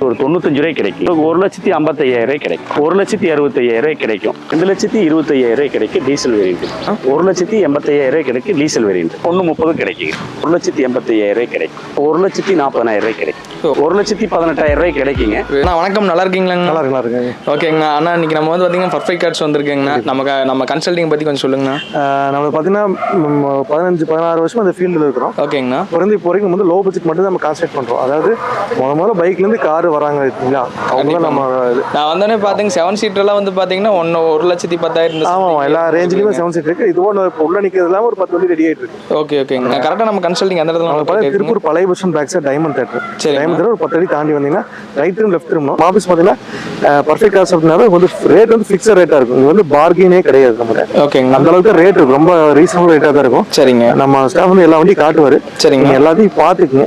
ஒரு தொண்ணூத்தஞ்சு ரூபாய் கிடைக்கும். ஒரு லட்சத்தி ஐம்பத்தையாயிரம் ரூபாய் கிடைக்கும். ஒரு லட்சத்தி அறுபத்தையாயிரம் ரூபாய் கிடைக்கும். ரெண்டு லட்சத்தி இருபத்தையாயிரம் ரூபாய் கிடைக்கும் டீசல் வேரியன்ட் ஒரு லட்சத்தி எண்பத்தையாயிரம் ரூபாய் கிடைக்கும் டீசல் வேரியன்ட் ஒன்று முப்பது கிடைக்கும் ஒரு லட்சத்தி எண்பத்தையாயிரம் ரூபாய் கிடைக்கும். ஒரு லட்சத்தி நாற்பதாயிரம் ரூபாய் கிடைக்கும். ஒரு லட்சத்தி பதினெட்டாயிரம் ரூபாய் கிடைக்குங்க. அண்ணா வணக்கம். நல்லா இருக்கீங்களாங்க நல்லா நல்லா இருக்குங்க ஓகேங்கண்ணா. அண்ணா இன்னைக்கு நம்ம வந்து பார்த்தீங்கன்னா பர்ஃபெக்ட் கார்ட்ஸ் வந்திருக்கேங்கண்ணா. நம்ம க- நம்ம கன்சல்டிங் பற்றி கொஞ்சம் சொல்லுங்கண்ணா. நம்மளுக்கு பார்த்தீங்கன்னா பதினஞ்சு பதினாறு வருஷமா இந்த ஃபீல்டில் இருக்கிறோம். ஓகேங்கண்ணா. பிறந்து இப்போ வரைக்கும் நம்ம வந்து லோ பட்ஜெட் மட்டும் தான் நம்ம கான்சென்ட்ரேட் பண்ணுறோம் அதாவது முத முதல்ல பைக்லேருந்து கார் வராங்க இல்லைங்களா அவங்க நம்ம நான் வந்தோடனே பார்த்தீங்க செவன் சீட்டர்லாம் வந்து பார்த்தீங்கன்னா ஒன்று ஒரு லட்சத்தி பத்தாயிரம். ஆமாம் எல்லா ரேஞ்சிலுமே செவன் சீட் இருக்கு. இது ஒன்று இப்போ உள்ள நிற்கிறது இல்லாமல் ஒரு பத்து வண்டி ரெடி ஆகிட்டு இருக்கு. ஓகே ஓகேங்க கரெக்டாக நம்ம கன்சல்டிங் அந்த இடத்துல. திருப்பூர் பழைய bus back side diamond theatre சரிங்க. டைமண்ட் தேட்டர் ஒரு பத்து அடி தாண்டி வந்தீங்கன்னா right room left room office பார்த்தீங்கன்னா பர்ஃபெக்ட் காசு அப்படின்னா வந்து ரேட் வந்து ஃபிக்ஸட் ரேட்டாக இருக்கும். இது வந்து பார்கினே கிடையாது நம்ம ஓகேங்கண்ணா அந்த அளவுக்கு ரேட் இருக்கும் ரொம்ப ரீசனபிள் ரேட்டாக தான் இருக்கும். சரிங்க. நம்ம ஸ்டாஃப் வந்து எல்லா வண்டியும் காட்டுவாரு. சரிங்க. எல்லாத்தையும் பாத்துக்குங்க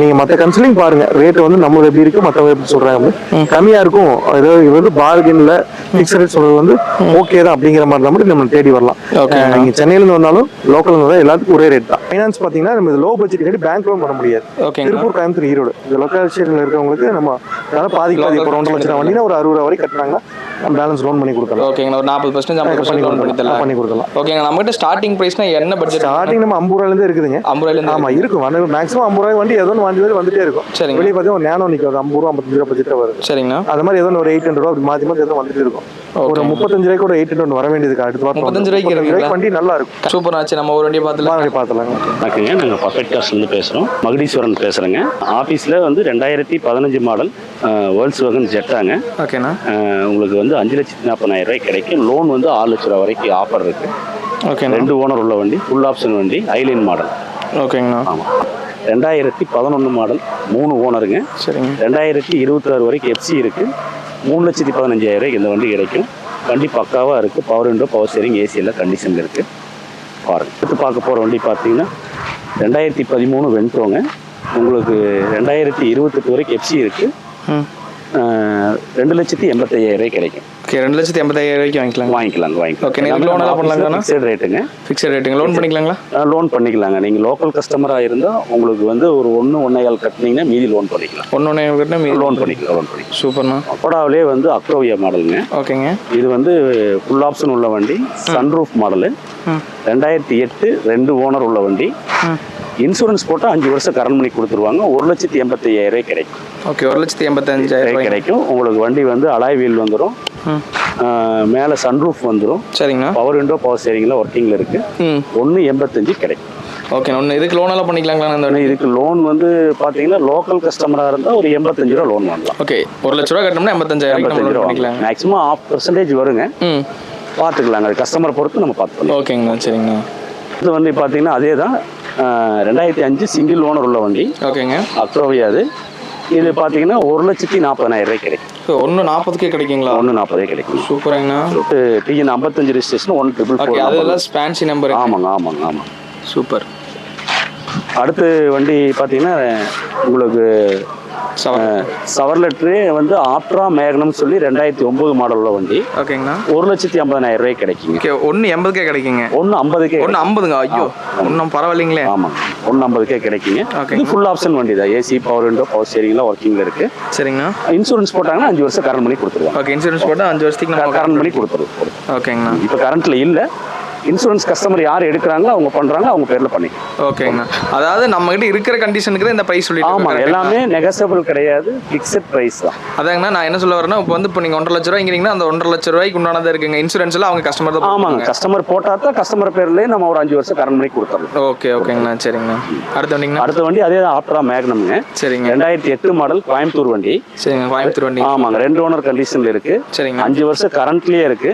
நீங்க மத்த கன்சல்டிங் பாருங்க. ரேட் வந்து நம்மளுக்கு எப்படி இருக்கு மத்தவங்க எப்படி சொல்றாங்க? கம்மியா இருக்கும். ஏதோ இது வந்து பார்கன்ல ரேட் வந்து ஓகே தான் அப்படிங்கிற மாதிரி தான் மட்டும் நம்ம தேடி வரலாம். Okay. அஹ் நீங்க சென்னையில இருந்து வந்தாலும் லோக்கல் இருந்தாலும் எல்லாத்துக்கும் ஒரே ரேட் தான். ஃபைனான்ஸ் பாத்தீங்கன்னா நம்ம லோ பட்ஜெட் கேட்டு பேங்க் லோன் பண்ண முடியாது. திருப்பூர் கோயம்புத்தூர் ஈரோடு. இந்த லொக்கேஷன்ல இருக்கிறவங்களுக்கு நம்ம அதனால பாதி பாதி இப்போ ரெண்டு லட்சம் வண்டினா ஒரு அறுபது ரூபா வரை கட்டுறாங்கன்னா நம்ம பேலன்ஸ் லோன் பண்ணி கொடுக்கலாம். ஓகேங்கண்ணா ஒரு நாற்பது பர்சன்ட் ஐம்பது லோன் பண்ணி தரலாம் பண்ணி கொடுக்கலாம். ஓகேங்க நம்மகிட்ட ஸ்டார்டிங் ப்ரைஸ்னா என்ன பட்ஜெட் ஸ்டார்டிங் நம்ம ஐம்பது ரூபாயில இருந்து இருக்குதுங்க. ஐம்பது ரூபாயிலேருந்து ஆமா இருக்கும். வந்து மேக்ஸிமம் ஐம்பது ரூபாய் வண்டி ஏதோ வண்டி வந்து வந்துட்டே இருக்கும். சரிங்க. வெளியே பார்த்தீங்கன்னா ஒரு நேனோ நிற்கும் ஐம்பது ரூபா ஐம்பத்தஞ்சு ரூபா பட்ஜெட் வருது. சரிங்கண்ணா. அது மாதிரி ஏதோ ஒன்று ஒரு எயிட் ஹண்ட்ரட் ரூபா மாற்றி மாற்றி ஏதோ வந்துட்டு இருக்கும். ஒரு முப்பத்தஞ்சு ரூபாய்க்கு ஒரு எயிட் ஹண்ட்ரட் வர வேண்டியது அடுத்த வாரம் முப்பத்தஞ்சு ரூபாய்க்கு? வண்டி நல்லா இருக்கும். சூப்பர் ஆச்சு நம்ம ஒரு வண்டியை பார்த்துல வாங்க பார்த்துலாங்க வணக்கங்க நாங்கள் பர்ஃபெக்ட் கார்ஸ்லேருந்து பேசுகிறோம் மகுடீஸ்வரன் பேசுகிறேங்க ஆஃபீஸில் வந்து ரெண்டாயிரத்தி பதினஞ்சு மாடல் வேர்ல்ஸ் வகன் ஜெட்டாங்க ஓகேண்ணா உங்களுக்கு வந்து அஞ்சு லட்சத்தி நாற்பதாயிரம் ரூபாய் கிடைக்கும். லோன் வந்து ஆறு லட்ச ரூபா வரைக்கும் ஆஃபர் இருக்கு. ஓகேண்ணா ரெண்டு ஓனர் உள்ள வண்டி ஃபுல் ஆப்ஷன் வண்டி ஐலைன் மாடல் ஓகேங்கண்ணா ஆமாம் ரெண்டாயிரத்தி பதினொன்று மாடல் மூணு ஓனருங்க சரிங்க. ரெண்டாயிரத்தி இருபத்தாறு வரைக்கும் எஃப்சி இருக்கு. மூணு லட்சத்தி பதினஞ்சாயிரம் ரூபாய்க்கு இந்த வண்டி கிடைக்கும். வண்டி பக்காவாக இருக்குது power window power steering AC எல்லாம் கண்டிஷனில் இருக்குது பாருங்க. அடுத்து பார்க்க போகிற வண்டி பார்த்தீங்கன்னா ரெண்டாயிரத்தி பதிமூணு வென்டோங்க உங்களுக்கு ரெண்டாயிரத்தி இருபத்தெட்டு வரைக்கும் எஃப்சி இருக்குது ரெண்டு லட்சத்தி எண்பத்தையாயிரம் கிடைக்கும். ஓகே ரெண்டு லட்சத்தி எண்பத்தாயிரம் ரூபாய்க்கு வாங்கிக்கலாங்க? வாங்கிக்கலாங்க Okay, நீங்க loan எல்லாம் பண்ணலாங்களாண்ணா? ஃபிக்ஸட் ரேட்டுங்க ஃபிக்ஸட் ரேட்டுங்க லோன் பண்ணிக்கலாங்களா? லோன் பண்ணிக்கலாங்க. நீங்கள் லோக்கல் கஸ்டமராக இருந்தால் உங்களுக்கு வந்து ஒரு ஒன்று ஒன்றையால் கட்டினீங்கன்னா மீதி லோன் பண்ணிக்கலாம். ஒன்று ஒன்று கிட்ட மீதி லோன் பண்ணிக்கலாம் லோன் பண்ணிக்கலாம். சூப்பர்ண்ணா. அக்கோடாவிலே வந்து அக்ரோவியா மாடலுங்க. ஓகேங்க. இது வந்து ஃபுல் ஆப்ஷன் உள்ள வண்டி சன்ரூஃப் மாடலு ரெண்டாயிரத்தி எட்டு ரெண்டு ஓனர் உள்ள வண்டி. இன்சூரன்ஸ் போட்டால் அஞ்சு வருஷம் கரண்ட் பண்ணி கொடுத்துருவாங்க. ஒரு லட்சத்தி எண்பத்தையாயிரம் ரூபாய் கிடைக்கும். ஓகே ஒரு லட்சத்தி எண்பத்தஞ்சாயிரம் கிடைக்கும். உங்களுக்கு வண்டி வந்து அலாய் வீல் வந்துடும் மேலே சன்ரூஃப் வந்துடும் சரிங்கண்ணா. பவர் விண்டோ பவர் ஸ்டேரிங்லாம் ஒர்க்கிங்கில் இருக்குது ஒன்று எண்பத்தஞ்சு கிடைக்கும். ஓகே ஒன்று இதுக்கு லோன் எல்லாம் பண்ணிக்கலாங்களா இந்த இதுக்கு லோன் வந்து பார்த்தீங்கன்னா லோக்கல் கஸ்டமராக இருந்தால் ஒரு எண்பத்தஞ்சு ரூபா லோன் வாங்கலாம். ஓகே ஒரு லட்ச ரூபா கட்டணும்னா எண்பத்தஞ்சாயிரம் எண்பத்தஞ்சு ரூபா மேக்ஸிமம் ஆஃப் பர்சன்டேஜ் வருங்க. பார்த்துக்கலாங்க அது கஸ்டமர் பொறுத்து நம்ம பார்த்துக்கலாம் ஓகேங்கண்ணா சரிங்கண்ணா. இது வந்து பார்த்தீங்கன்னா அதே தான் ரெண்டாயிரத்தி அஞ்சு சிங்கிள் ஓனர் உள்ள வண்டி. ஓகேங்க. அக்ரோவியா அது. இது பார்த்தீங்கன்னா ஒரு லட்சத்தி நாற்பதாயிரம் ரூபாய் கிடைக்கும். ஒன்று நாற்பதுக்கே கிடைக்குங்களா? ஒன்று நாற்பதே கிடைக்கும். சூப்பருங்கண்ணா. டிஎன் ஐம்பத்தஞ்சு registration one triple okay four அதெல்லாம் ஸ்பான்சி நம்பர் ஆமாங்க ஆமாங்க ஆமாங்க. சூப்பர். அடுத்து வண்டி பார்த்தீங்கன்னா உங்களுக்கு செவன் சவர்லெட்ரு வந்து ஆப்ட்ரா மேகனம் சொல்லி ரெண்டாயிரத்தி ஒம்பது மாடல் உள்ள வண்டி. ஓகேங்கண்ணா. ஒரு லட்சத்தி ஐம்பதாயிரம் ரூபாய் கிடைக்குங்க. ஓகே ஒன்று எண்பதுக்கே கிடைக்குங்க. ஒன்று ஐம்பதுக்கே ஒன்று ஐம்பதுங்க ஐயோ ஒன்றும் பரவாயில்லைங்களே. ஆமாங்க ஒன்று ஐம்பதுக்கே கிடைக்குங்க. Okay. இது ஃபுல் ஆப்ஷன் வண்டி தான். ஏசி பவர் விண்டோ பவர் ஸ்டேரிங்லாம் ஒர்க்கிங்கில் இருக்கு. சரிங்கண்ணா. இன்சூரன்ஸ் போட்டாங்கன்னா அஞ்சு வருஷம் கரண்ட் பண்ணி கொடுத்துருவாங்க. ஓகே இன்சூரன்ஸ் போட்டால் அஞ்சு வருஷத்துக்கு கரண்ட் பண்ணி கொடுத்துருவோம். ஓகேங்கண்ணா. இப்போ கரண்ட்ல இல்லை. இன்சூரன்ஸ் கஸ்டமர் யார் எடுக்கிறாங்களோ அவங்க பண்றாங்க அவங்க பேர்ல பண்ணிக்கலாம். ஓகேங்கண்ணா அதாவது நம்ம கிட்ட இருக்கிற கண்டிஷனுக்கு தான் இந்த ப்ரைஸ் சொல்லிட்டு ஆமா இருக்கோம், எல்லாமே நெகசபிள் கிடையாது ஃபிக்ஸட் பிரைஸ் தான். அதாங்கண்ணா நான் என்ன சொல்ல வரேன்னா இப்போ வந்து இப்போ நீங்கள் ஒன்றரை லட்ச ரூபாய்ங்கிறீங்கன்னா அந்த ஒன்றரை லட்ச ரூபாய்க்கு உண்டானதாக இருக்குங்க. இன்சூரன்ஸ் எல்லாம் அவங்க கஸ்டமர் தான் ஆமாங்க. கஸ்டமர் போட்டா தான் கஸ்டமர் பேர்லயே நம்ம ஒரு அஞ்சு வருஷம் கரண்ட் பண்ணி கொடுத்துடலாம் ஓகே ஓகேங்கண்ணா சரிங்கண்ணா. அடுத்த வண்டிங்கண்ணா? அடுத்த வண்டி அதே ஆப்ட்ரா மேக்னம்ங்க சரிங்க. ரெண்டாயிரத்தி எட்டு மாடல் கோயம்புத்தூர் வண்டி. சரிங்க கோயம்புத்தூர் வண்டி. ஆமாங்க ரெண்டு ஓனர் கண்டிஷன்ல இருக்கு. சரிங்கண்ணா அஞ்சு வருஷம் கரண்ட்லயே இருக்கு.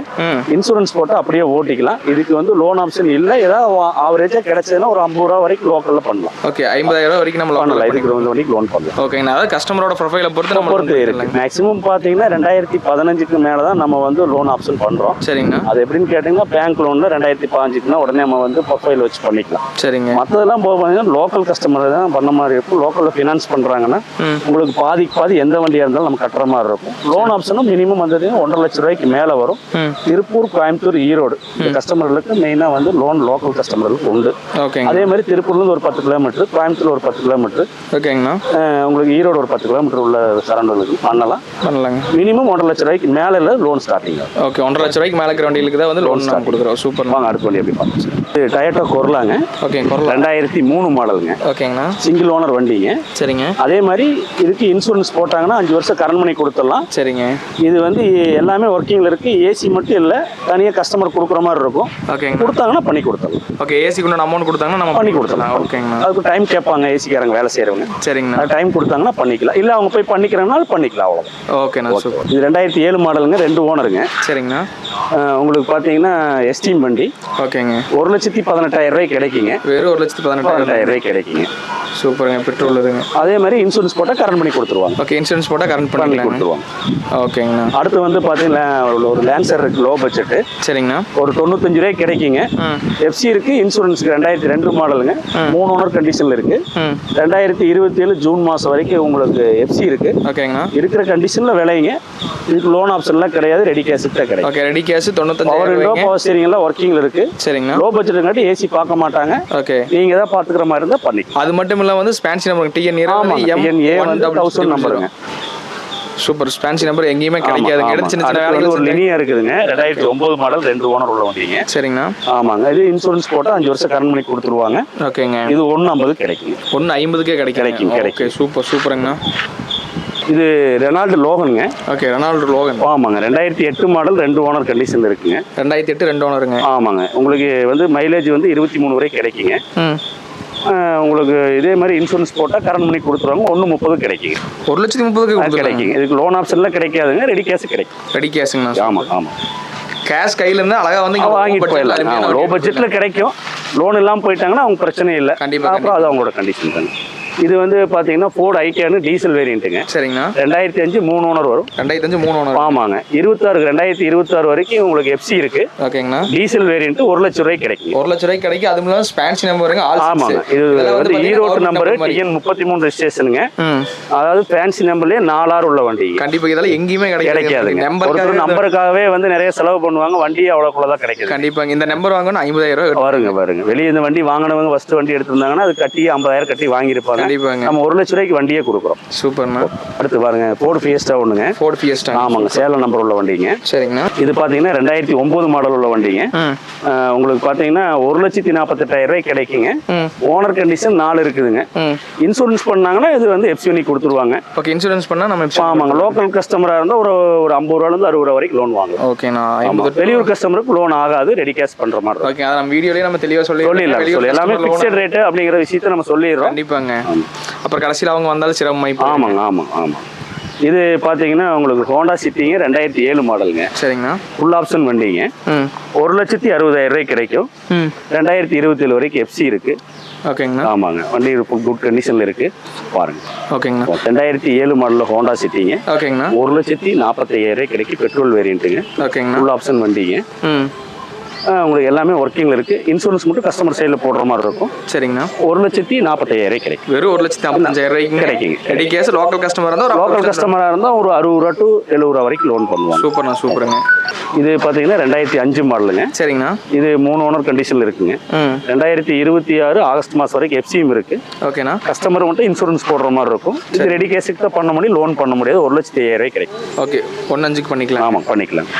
இன்சூரன்ஸ் போட்டு அப்படியே ஓட்டிக்கலாம். இதுக்கு வந்து லோன் ஆப்ஷன் இல்லை. ஏதாவது ஆவரேஜா கிடைச்சதுன்னா ஒரு ஐம்பது ரூபா வரைக்கும் லோக்கல்ல பண்ணலாம். ஓகே ஐம்பதாயிரம் ரூபாய் வரைக்கும் நம்ம loan பண்ணலாம். பண்ணி இதுக்கு வந்து வண்டிக்கு லோன் பண்ணலாம் ஓகேங்கண்ணா அதாவது கஸ்டமரோட ப்ரொஃபைலை பொறுத்து நம்ம பொறுத்து இருக்கு. மேக்ஸிமம் பார்த்தீங்கன்னா ரெண்டாயிரத்தி பதினஞ்சுக்கு மேலே தான் நம்ம வந்து லோன் ஆப்ஷன் பண்ணுறோம் சரிங்கண்ணா அது எப்படின்னு கேட்டிங்கன்னா பேங்க் லோனில் ரெண்டாயிரத்தி பதினஞ்சுக்குனா உடனே நம்ம வந்து ப்ரொஃபைல் வச்சு பண்ணிக்கலாம். சரிங்க. மற்றதெல்லாம் போக பார்த்தீங்கன்னா லோக்கல் கஸ்டமர் தான் பண்ண மாதிரி இருக்கும். லோக்கலில் ஃபினான்ஸ் பண்ணுறாங்கன்னா. உங்களுக்கு பாதிக்கு பாதி எந்த வண்டியாக இருந்தாலும் நம்ம கட்டுற மாதிரி இருக்கும். லோன் ஆப்ஷனும் மினிமம் வந்தது ஒன்றரை லட்ச ரூபாய்க்கு மேலே வரும். திருப்பூர் கோயம்புத்தூர் ஈரோடு. கஸ்டமர்களுக்கு மெயினாக வந்து லோன் லோக்கல் கஸ்டமர்களுக்கு உண்டு. ஓகேங்க அதே மாதிரி திருப்பூர்லேருந்து ஒரு பத்து கிலோமீட்டர் கோயம்புத்தூர் ஒரு பத்து கிலோமீட்டர் ஓகேங்கண்ணா உங்களுக்கு ஈரோடு ஒரு பத்து கிலோமீட்டர் உள்ள சரௌண்டர்களுக்கு பண்ணலாம். பண்ணலாங்க. மினிமம் ஒன்றரை லட்ச ரூபாய்க்கு மேலே லோன் ஸ்டார்டிங் ஓகே ஒன்றரை லட்ச ரூபாய்க்கு மேலே இருக்கிற வண்டிகளுக்கு தான் வந்து லோன் நம்ம கொடுக்குறோம். சூப்பர் வாங்க அடுத்த வண்டி எப்படி பார்க்கலாம் இது டயட்டோ கொரலாங்க ஓகே குரலா ரெண்டாயிரத்தி மூணு மாடலுங்க ஓகேங்கண்ணா சிங்கிள் ஓனர் வண்டிங்க. சரிங்க. அதே மாதிரி இதுக்கு இன்சூரன்ஸ் போட்டாங்கன்னா அஞ்சு வருஷம் கரண்ட் பண்ணி கொடுத்துடலாம். சரிங்க. இது வந்து எல்லாமே ஒர்க்கிங்கில் இருக்குது ஏசி மட்டும் இல்லை தனியாக கஸ்டமர் கொடுக்குற மாதிரி இருக்கும். ஓகேங்க. கொடுத்தாங்கன்னா பண்ணி கொடுத்துடலாம். ஓகே ஏசிக்கு உண்டான அமௌண்ட் கொடுத்தாங்கன்னா நம்ம பண்ணி கொடுத்துடலாம். ஓகேங்கண்ணா அதுக்கு டைம் கேட்பாங்க ஏசிக்காரங்க வேலை செய்கிறவங்க சரிங்கண்ணா டைம் கொடுத்தாங்கன்னா பண்ணிக்கலாம். இல்லை அவங்க போய் பண்ணிக்கிறனால பண்ணிக்கலாம் அவ்வளோ ஓகேண்ணா சூப்பர். இது ரெண்டாயிரத்தி ஏழு மாடலுங்க ரெண்டு ஓனருங்க. சரிங்கண்ணா. உங்களுக்கு பார்த்தீங்கன்னா எஸ்டீம் வண்டி. ஓகேங்க. ஒரு லட்சத்தி பதினெட்டாயிரம் ரூபாய் கிடைக்குங்க. வெறும் ஒரு லட்சத்து பதினெட்டாயிரம் ரூபாய். கிடைக்குங்க. சூப்பருங்க பெட்ரோல் இதுங்க. அதே மாதிரி இன்சூரன்ஸ் போட்டால் கரண்ட் பண்ணி கொடுத்துருவாங்க. ஓகே இன்சூரன்ஸ் போட்டால் கரண்ட் பண்ணி கொடுத்துருவாங்க. ஓகேங்கண்ணா. அடுத்து வந்து பார்த்தீங்கன்னா ஒரு லேன்சர் இருக்கு லோ பட்ஜெட்டு சரிங்கண்ணா. ஒரு தொண்ணூத்தஞ்சு ரூபாய் கிடைக்குங்க. எஃப்சி இருக்கு இன்சூரன்ஸ்க்கு ரெண்டாயிரத்தி ரெண்டு மாடலுங்க மூணு ஓனர் கண்டிஷன்ல இருக்கு. ரெண்டாயிரத்தி இருபத்தி ஏழு ஜூன் மாதம் வரைக்கும் உங்களுக்கு எஃப்சி இருக்கு. ஓகேங்கண்ணா. இருக்கிற கண்டிஷன்ல விலைங்க. இதுக்கு லோன் ஆப்ஷன்லாம் கிடையாது. ரெடி கேஷுக்கு தான் கிடைக்கும் ஓகே ரெடி கேஷ் பவர் தொண்ணூத்தஞ்சாயிரம் விண்டோ பவர் ஸ்டீரிங் எல்லாம் ஒர்க்கிங்ல இருக்கு. சரிங்கண்ணா. லோ பட்ஜெட்டுங்காட்டி ஏசி பார்க்க மாட்டாங்க. ஓகே. நீங்க தான் பாத்துக்கிற மாதிரி இருந்தா பண்ணிக்கலாம். அது மட்டும் இல்லாம வந்து ஸ்பான்சி நம்பர் டிஎன் ஆமாங்க. டிஎன்ஏ வந்து தௌசண்ட் நம்பருங்க சூப்பர் ஸ்பான்சி நம்பர் எங்கேயுமே எடுத்து சின்ன சின்ன வந்து ஒரு வேலைகள் லினியா இருக்குதுங்க. ரெண்டாயிரத்தி ஒன்பது மாடல் ரெண்டு ஓனர் உள்ள வண்டிங்க. சரிங்கண்ணா. ஆமாங்க. இது இன்சூரன்ஸ் போட்டா அஞ்சு வருஷம் கரண்ட் பண்ணி கொடுத்துருவாங்க. ஓகேங்க. இது ஒன்று ஐம்பது கிடைக்குங்க. ஒன்று ஐம்பதுக்கே கிடைக்கும் கிடைக்கும், கிடைக்கும். சூப்பர் சூப்பருங்கண்ணா இது ரெனால்டு லோகனுங்க ஓகே ரெனால்டு லோகன் ஆமாங்க. ரெண்டாயிரத்தி எட்டு மாடல் ரெண்டு ஓனர் கண்டிஷன் இருக்குங்க. ரெண்டாயிரத்தி எட்டு ரெண்டு ஓனருங்க ஆமாங்க. உங்களுக்கு வந்து மைலேஜ் வந்து இருபத்தி மூணு வரை கிடைக்குங்க. உங்களுக்கு இதே மாதிரி இன்சூரன்ஸ் போட்டால் கரண்ட் பண்ணி கொடுத்துருவாங்க. ஒன்று முப்பது கிடைக்குங்க ஒரு லட்சத்தி முப்பதுக்கு கொடுத்துருக்கேன் கிடைக்குங்க இதுக்கு லோன் ஆப்ஷன்லாம் கிடைக்காதுங்க. ரெடி கேஷ் கிடைக்கும். ரெடி கேஷுங்கண்ணா ஆமாம் ஆமாம் கேஷ் கையில இருந்து அழகா வந்து வாங்கிட்டு போயிடலாம். லோ வண்டி பட்ஜெட்டில் கிடைக்கும். லோன் இல்லாமல் போயிட்டாங்கன்னா அவங்க பிரச்சனை இல்லை. கண்டிப்பா, அப்புறம் அது அவங்களோட கண்டிஷன் தானே. இது வந்து பார்த்தீங்கன்னா ஃபோர்டு ஐடியானு டீசல் வேரியண்ட்டுங்க சரிங்கண்ணா. ரெண்டாயிரத்தி அஞ்சு மூணு ஓனர் வரும். ரெண்டாயிரத்தி அஞ்சு மூணு ஓனர் ஆமாங்க. இருபத்தாறு ரெண்டாயிரத்தி இருபத்தாறு வரைக்கும் உங்களுக்கு எஃப்சி இருக்கு. ஓகேங்கண்ணா. டீசல் வேரியண்ட் ஒரு லட்சம் ரூபாய் கிடைக்கும் ஒரு லட்ச ரூபாய்க்கு கிடைக்கும். அது இல்லாமல் ஸ்பான்சி நம்பருங்க ஆமாங்க. இது வந்து ஈரோடு நம்பரு டிஎன் முப்பத்தி மூணு ரெஜிஸ்ட்ரேஷனுங்க அதாவது ஃபேன்சி நம்பர்லயே நாலாறு உள்ள வண்டி. கண்டிப்பா இதெல்லாம் எங்கேயுமே ஒருத்தர் நம்பர் நம்பருக்காகவே வந்து நிறைய செலவு பண்ணுவாங்க. வண்டி அவ்வளோக்குள்ளதான் கிடைக்குது. கண்டிப்பாங்க. இந்த நம்பர் வாங்கணும் ஐம்பதாயிரம் ரூபாய் வருங்க வருங்க. வெளியே இந்த வண்டி வாங்கினவங்க ஃபர்ஸ்ட் வண்டி எடுத்திருந்தாங்கன்னா அது கட்டி ஐம்பதாயிரம் கட்டி வாங்கியிருப்பாங்க. கண்டிப்பாங்க. நம்ம ஒரு லட்ச ரூபாய்க்கு வண்டியே கொடுக்குறோம். சூப்பர்ண்ணா. அடுத்து பாருங்க ஃபோர்டு ஃபியஸ்டா ஒண்ணுங்க. ஃபோர்ட் ஃபியஸ்டா ஆமாங்க சேலம் நம்பர் உள்ள வண்டிங்க. சரிங்கண்ணா. இது பார்த்தீங்கன்னா ரெண்டாயிரத்தி ஒன்பது மாடல் உள்ள வண்டிங்க. உங்களுக்கு பார்த்தீங்கன்னா ஒரு லட்சத்தி நாற்பத்தெட்டாயிரம் ரூபாய் கிடைக்குங்க. ஓனர் கண்டிஷன் நாலு இருக்குதுங்க. இன்சூரன்ஸ் பண்ணாங்கன்னா இது வந்து எஃப்சியூனி கொடுத்துருவாங்க. ஓகே இன்சூரன்ஸ் பண்ணால் நம்ம ஆமாங்க லோக்கல் கஸ்டமராக இருந்தால் ஒரு ஒரு ஐம்பது ரூபாலேருந்து அறுபது ரூபா வரைக்கும் லோன் வாங்கலாம் ஓகேண்ணா வெளியூர் கஸ்டமருக்கு லோன் ஆகாது ரெடி கேஷ் பண்ற மாதிரி ஓகே நம்ம வீடியோலயே நம்ம தெளிவாக சொல்லி சொல்லிடலாம் சொல்லி. எல்லாமே ஃபிக்ஸட் ரேட்டு அப்படிங்கிற விஷயத்த நம்ம சொல்லிடுறோம். கண்டிப்பாங்க. அப்புறம் கடைசியில் அவங்க வந்தாலும் சிரமமாய். ஆமாங்க ஆமாங்க ஆமாம் இது பார்த்தீங்கன்னா உங்களுக்கு ஹோண்டா சிட்டிங்க ரெண்டாயிரத்தி ஏழு மாடலுங்க. சரிங்கண்ணா. ஃபுல் ஆப்ஷன் வண்டிங்க. ஒரு லட்சத்தி அறுபதாயிரம் ரூபாய் கிடைக்கும். ரெண்டாயிரத்தி இருபத்தேழு வரைக்கும் எஃப்சி இருக்கு. ஓகேங்கண்ணா. ஆமாங்க. வண்டி குட் கண்டிஷன்ல இருக்கு. பாருங்க. ஓகேங்கண்ணா. ரெண்டாயிரத்தி ஏழு மாடலில் ஹோண்டா சிட்டிங்க. ஓகேங்கண்ணா. ஒரு லட்சத்தி நாற்பத்தையாயிரம் ரூபாய் கிடைக்கும் பெட்ரோல் வேரியண்ட்டுங்க ஓகேங்கண்ணா. ஃபுல் ஆப்ஷன் வண்டிங்க. உங்களுக்கு எல்லாமே ஒர்க்கிங்கில் இருக்கு. இன்சூரன்ஸ் மட்டும் கஸ்டமர் சைடில் போடுற மாதிரி இருக்கும். சரிங்கண்ணா. ஒரு லட்சத்தி நாற்பத்தையாயிரம் ரூபாய் கிடைக்கும். வெறும் ஒரு லட்சத்தி ஐம்பத்தஞ்சாயிரம். ரெடி கேஸ் லோக்கல் கஸ்டமர் இருந்தால் லோக்கல் கஸ்டமராக இருந்தால் ஒரு அறுபது ரூபா டு எழுபது ரூபா வரைக்கும் லோன் பண்ணுவாங்க. சூப்பர்ண்ணா சூப்பருங்க. இது பார்த்தீங்கன்னா ரெண்டாயிரத்தி அஞ்சு மாடலுங்க சரிங்கண்ணா. இது மூணு ஓனர் கண்டிஷனில் இருக்குங்க. ரெண்டாயிரத்தி இருபத்தி ஆறு ஆகஸ்ட் மாதம் வரைக்கும் எஃப்சியும் இருக்கு. ஓகேண்ணா. கஸ்டமர் மட்டும் இன்சூரன்ஸ் போடுற மாதிரி இருக்கும். இது ரெடி கேஸுக்கு தான் பண்ண முடியும் லோன் பண்ண முடியாது. ஒரு லட்சத்தி ஐயாயிரம் ரூபாய் கிடைக்கும். ஓகே ஒன்று அஞ்சுக்கு பண்ணிக்கலாம். ஆமாம் பண்ணிக்கலாம்.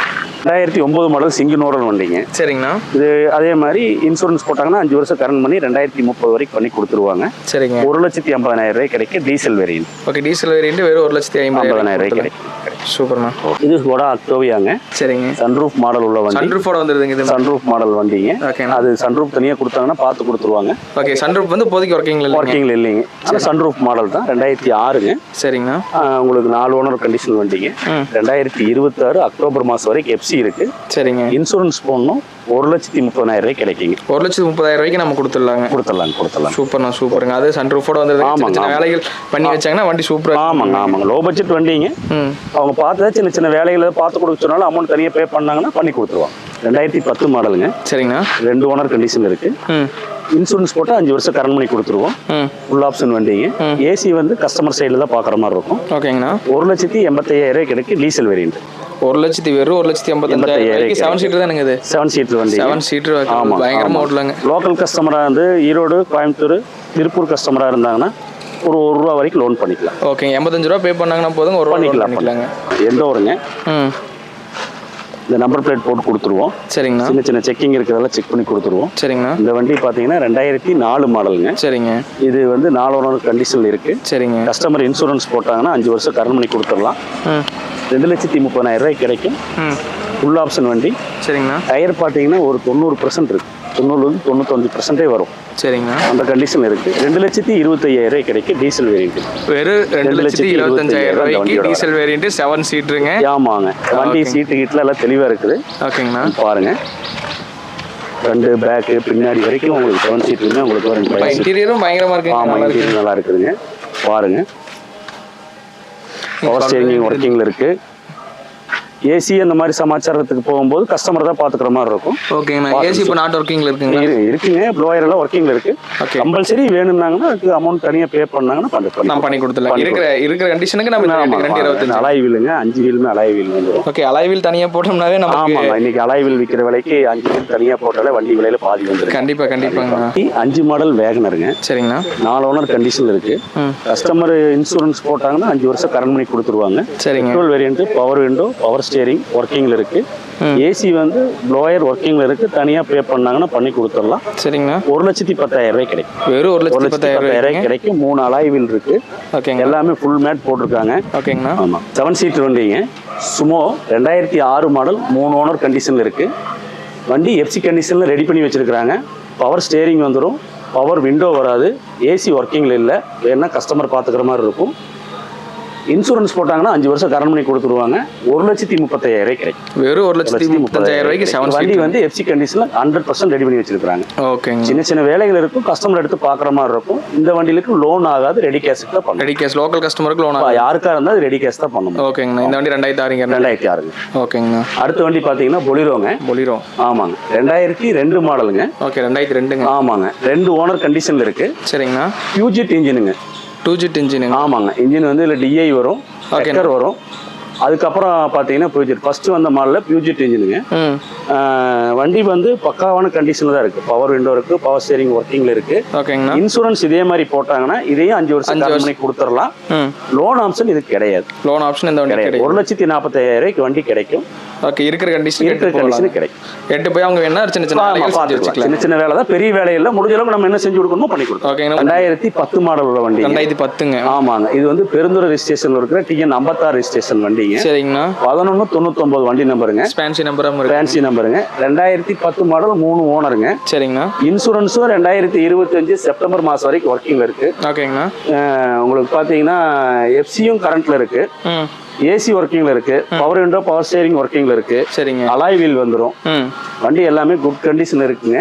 ரெண்டாயிரத்தி ஒன்பது மாடல் சிங்கினோரல் வண்டிங்க. சரிங்கண்ணா. இது அதே மாதிரி இன்சூரன்ஸ் போட்டாங்கன்னா அஞ்சு வருஷம் கரண்ட் பண்ணி ரெண்டாயிரத்தி முப்பது வரைக்கும் பண்ணி கொடுத்துருவாங்க. சரிங்க. ஒரு லட்சத்தி ஐம்பதாயிரம் ரூபாய் கிடைக்கும் diesel variant okay diesel variant வெறும் ஒரு லட்சத்தி ஐம்பதாயிரம் ரூபாய் கிடைக்கும். சூப்பர்ண்ணா இது கூட அக்டோவியாங்க. சரிங்க. சன்ரூஃப் மாடல் உள்ள வண்டி. சன்ரூஃபோட வந்துருதுங்க இது. சன்ரூஃப் மாடல் வண்டிங்க. அது சன்ரூஃப் தனியாக கொடுத்தாங்கன்னா பார்த்து கொடுத்துருவாங்க. ஓகே சன்ரூஃப் வந்து இப்போதைக்கு ஒர்க்கிங்கில் இல்லைங்க. ஒர்க்கிங்கில் இல்லைங்க. ஆனால் சன்ரூஃப் மாடல் தான். ரெண்டாயிரத்தி ஆறுங்க. சரிங்கண்ணா. உங்களுக்கு நாலு ஓனர் கண்டிஷன் வண்டிங்க. ரெண்டாயிரத்தி இருபத்தாறு அக்டோபர் மாதம் வரைக்கும் எஃப்சி இருக்கு. சரிங்க. இன்சூரன்ஸ் போடணும். ஒரு லட்சத்தி முப்பதாயிரம் ரூபாய் கிடைக்குங்க. ஒரு லட்சத்தி முப்பதாயிரம் ரூபாய்க்கு நம்ம கொடுத்துடலாங்க. கொடுத்துடலாம் கொடுத்துடலாம் சூப்பர்ண்ணா சூப்பருங்க அது சன்ரூஃபோட சின்ன ஆமாங்க. வேலைகள் பண்ணி வச்சாங்கன்னா வண்டி சூப்பராக ஆமாங்க ஆமாங்க. லோ பட்ஜெட் வண்டிங்க. ம். அவங்க பார்த்தா சின்ன சின்ன வேலைகளை பார்த்து கொடுக்க சொன்னாலும் அமௌண்ட் தனியாக பே பண்ணாங்கன்னா பண்ணி கொடுத்துருவாங்க. ரெண்டாயிரத்தி பத்து மாடலுங்க. சரிங்கண்ணா. ரெண்டு ஓனர் கண்டிஷன் இருக்கு. இன்சூரன்ஸ் போட்டால் அஞ்சு வருஷம் கரண்ட் பண்ணி கொடுத்துருவோம். ஃபுல் ஆப்ஷன் வண்டிங்க. ஏசி வந்து கஸ்டமர் சைடில் தான் பார்க்குற மாதிரி இருக்கும். ஓகேங்கண்ணா. ஒரு லட்சத்தி எண்பத்தையாயிரம் ரூபாய் கிடைக்கும் டீசல் வேரியன்ட் ஒரு லட்சத்தி வெறும் ஒரு லட்சத்தி எண்பத்தஞ்சாயிரம் ரூபாய்க்கு செவன் சீட்டர் தானுங்க இது. செவன் சீட்டர் வண்டி. செவன் சீட்டர் பயங்கரமாக ஓட்டலாங்க. லோக்கல் கஸ்டமராக இருந்து ஈரோடு கோயம்புத்தூர் திருப்பூர் கஸ்டமராக இருந்தாங்கன்னா ஒரு ஒரு ரூபா வரைக்கும் லோன் பண்ணிக்கலாம். ஓகேங்க எண்பத்தஞ்சு ரூபா பே பண்ணாங்கன்னா போதுங்க ஒரு பண்ணிக்கலாம் பண்ணிக்கலாங்க. எந்த ஊருங்க? இந்த நம்பர் பிளேட் போட்டு கொடுத்துருவோம். சரிங்கண்ணா. சின்ன சின்ன செக்கிங் இருக்கிறதெல்லாம் செக் பண்ணி கொடுத்துருவோம். சரிங்கண்ணா. இந்த வண்டி பார்த்தீங்கன்னா ரெண்டாயிரத்தி நாலு மாடலுங்க சரிங்க. இது வந்து நாலு ஓனர் கண்டிஷனில் இருக்கு. சரிங்க. கஸ்டமர் இன்சூரன்ஸ் போட்டாங்கன்னா அஞ்சு வருஷம் கரண்ட் பண்ணி கொடுத்துடலாம். ரெண்டு லட்சத்தி முப்பதாயிரம் ரூபாய் கிடைக்கும். ஃபுல் ஆப்ஷன் வண்டி. சரிங்கண்ணா. டயர் பார்த்தீங்கன்னா ஒரு தொண்ணூறு பர்சன்ட் இருக்கு. தொண்ணூறுலேருந்து தொண்ணூத்தஞ்சு பர்சன்டே வரும். சரிங்கண்ணா அந்த கண்டிஷன் இருக்கு. ரெண்டு லட்சத்தி இருபத்தையாயிரம் ரூபாய் கிடைக்கும் டீசல் வேரியன்ட் வெறும் ரெண்டு லட்சத்தி இருபத்தஞ்சாயிரம் ரூபாய்க்கு டீசல் வேரியன்ட் செவன் சீட்டருங்க ஆமாங்க. வண்டி சீட்டு கீட்டில் எல்லாம் தெளிவாக இருக்குது. ஓகேங்கண்ணா. பாருங்க. ரெண்டு பேக்கு பின்னாடி வரைக்கும் உங்களுக்கு செவன் சீட்டுமே உங்களுக்கு ரெண்டு இன்டீரியரும் பயங்கரமா இருக்குங்க. ஆமாம் இன்டீரியர் நல்லா இருக்குதுங்க. பாருங்க. பவர் ஸ்டேரிங் ஒர்க்கிங்கில் இருக்கு. ஏசி அந்த மாதிரி சமாச்சாரத்துக்கு போகும்போது கஸ்டமர் தான் பார்த்துக்கிற மாதிரி இருக்கும். ஓகேங்கண்ணா ஏசி இப்போ நாட் ஒர்க்கிங்ல இருக்குங்களா? இரு- இருக்குங்க. ப்ளோயர் எல்லாம் ஒர்க்கிங்ல இருக்கு. கம்பல்சரி வேணும்னாங்கன்னா அதுக்கு அமௌண்ட் தனியா பே பண்ணாங்கன்னா பண்ணி நான் பண்ணி கொடுத்துடலாம். இருக்கிற இருக்கிற கண்டிஷனுக்கு நம்ம ரெண்டு இருபத்தஞ்சு. அலாய் வீலுங்க. அஞ்சு வீலுமே அலாய் வீல் ஓகே அலைவில் தனியா போட்டோம்னாவே நமக்கு ஆமாங்க. இன்னைக்கு அலாய் வீல் விற்கிற விலைக்கு அஞ்சு வீல் தனியா போட்டாலே வண்டி விலையில பாதி வந்துருக்கு கண்டிப்பா கண்டிப்பாங்கண்ணா அஞ்சு மாடல் வேகனருங்க. சரிங்கண்ணா. நாலு ஓனர் கண்டிஷன் இருக்கு. கஸ்டமர் இன்சூரன்ஸ் போட்டாங்கன்னா அஞ்சு வருஷம் கரண்ட் பண்ணி கொடுத்துருவாங்க. சரிங்க. Petrol variant power window power steering ஒர்க்கிங்ல இருக்கு. ஏசி வந்து ப்ளோயர் ஒர்க்கிங்ல இருக்கு. தனியா பே பண்ணாங்கன்னா பண்ணி கொடுத்துடலாம். சரிங்கண்ணா. ஒரு லட்சத்தி பத்தாயிரம் ரூபாய் கிடைக்கும். வெறும் ஒரு லட்சத்தி பத்தாயிரம் ரூபாய் கிடைக்கும். மூணு அலாய் வீல் இருக்கு. ஓகேங்க எல்லாமே ஃபுல் மேட் போட்டிருக்காங்க. ஓகேங்கண்ணா. ஆமாம் செவன் சீட்டர் வண்டிங்க. சுமோ ரெண்டாயிரத்தி ஆறு மாடல் மூணு ஓனர் கண்டிஷனில் இருக்கு. வண்டி எஃப்சி கண்டிஷனில் ரெடி பண்ணி வச்சிருக்கிறாங்க. பவர் ஸ்டேரிங் வந்துடும் பவர் விண்டோ வராது. ஏசி ஒர்க்கிங்கில் இல்லை. வேணா கஸ்டமர் பார்த்துக்கிற மாதிரி இருக்கும். இன்சூரன்ஸ் போட்டாங்கன்னா அஞ்சு வருஷம் கரண்ட் பண்ணி கொடுத்துருவாங்க ஒரு லட்சத்தி முப்பத்தாயிரம் ரூபாய் கிடைக்கும். வெறும் ஒரு லட்சத்தி முப்பத்தஞ்சாயிரம் ரூபாய்க்கு செவன் வண்டி வந்து எஃப்சி கண்டிஷனில் ஹண்ட்ரட் பர்சன்ட் ரெடி பண்ணி வச்சிருக்காங்க ஓகேங்க. சின்ன சின்ன வேலைகள் இருக்கும் கஸ்டமர் எடுத்து பார்க்குற மாதிரி இருக்கும். இந்த வண்டிகளுக்கு லோன் ஆகாது ரெடி கேஷுக்கு தான் ரெடி கேஷ் லோக்கல் கஸ்டமருக்கு லோன் இப்ப யாருக்கா இருந்தால் ரெடி கேஷ் தான் பண்ணணும். ஓகேங்கண்ணா. இந்த வண்டி ரெண்டாயிரத்தி ஆறுங்க. ரெண்டாயிரத்தி ஆறுங்க ஓகேங்கண்ணா. அடுத்த வண்டி பார்த்தீங்கன்னா பொலிரோங்க பொலிரோ ஆமாங்க. ரெண்டாயிரத்தி ரெண்டு மாடலுங்க ஓகே ரெண்டாயிரத்தி ரெண்டுங்க. ஆமாங்க. ரெண்டு ஓனர் கண்டிஷனில் இருக்கு. சரிங்கண்ணா. பியூஜிட் இன்ஜினுங்க டூ ஜிட் இன்ஜினுங்க ஆமாங்க. இன்ஜின் வந்து இதில் டிஐ வரும். டெக்கர் வரும். அதுக்கப்புறம் பார்த்தீங்கன்னா பியூஜிட் ஃபர்ஸ்ட் வந்த மாடலில் பியூஜிட் இன்ஜினுங்க வண்டி வந்து பக்காவான கண்டிஷனில் தான் இருக்குது பவர் விண்டோ இருக்குது பவர் ஸ்டேரிங் ஒர்க்கிங்கில் இருக்குது ஓகேங்கண்ணா. இன்சூரன்ஸ் இதே மாதிரி போட்டாங்கன்னா இதையும் அஞ்சு வருஷம் அஞ்சு பண்ணி கொடுத்துடலாம். லோன் ஆப்ஷன் இது கிடையாது. லோன் ஆப்ஷன் இந்த கிடையாது. ஒரு லட்சத்தி நாற்பத்தாயிரம் ரூபாய்க்கு வண்டி கிடைக்கும். ஓகே இருக்கிற கண்டிஷன் இருக்கிற கண்டிஷன் கிடைக்கும். எட்டு போய் அவங்க வேணா சின்ன சின்ன பார்த்துக்கலாம். சின்ன சின்ன வேலை தான். பெரிய வேலையில முடிஞ்ச அளவுக்கு நம்ம என்ன செஞ்சு கொடுக்கணுமோ பண்ணி கொடுக்கணும் ஓகேங்கண்ணா ரெண்டாயிரத்தி பத்து மாடல் உள்ள வண்டி ரெண்டாயிரத்தி பத்துங்க. ஆமாங்க. இது வந்து பெருந்துறை ரெஜிஸ்ட்ரேஷன்ல இருக்கிற டிஎன் ஐம்பத்தாறு ரெஜிஸ்ட்ரேஷன் வண்டிங்க. சரிங்கண்ணா. பதினொன்று தொண்ணூத்தொம்பது வண்டி நம்பருங்க ஸ்பான்சி நம்பரும் இருக்கு. ஃபேன்சி நம்பருங்க ரெண்டாயிரத்தி பத்து மாடல் மூணு ஓனருங்க. சரிங்கண்ணா. இன்சூரன்ஸும் ரெண்டாயிரத்தி இருபத்தஞ்சு செப்டம்பர் மாதம் வரைக்கும் ஒர்க்கிங்ல இருக்கு. ஓகேங்கண்ணா உங்களுக்கு பார்த்தீங்கன்னா எஃப்சியும் கரண்ட்ல இருக்கு. ஏசி ஒர்க்கிங்ல இருக்கு. பவர் விண்டோ பவர் ஸ்டேரிங் ஒர்க்கிங்ல இருக்கு. சரிங்க. அலாய் வீல் வந்துடும் வண்டி எல்லாமே குட் கண்டிஷன் இருக்குங்க.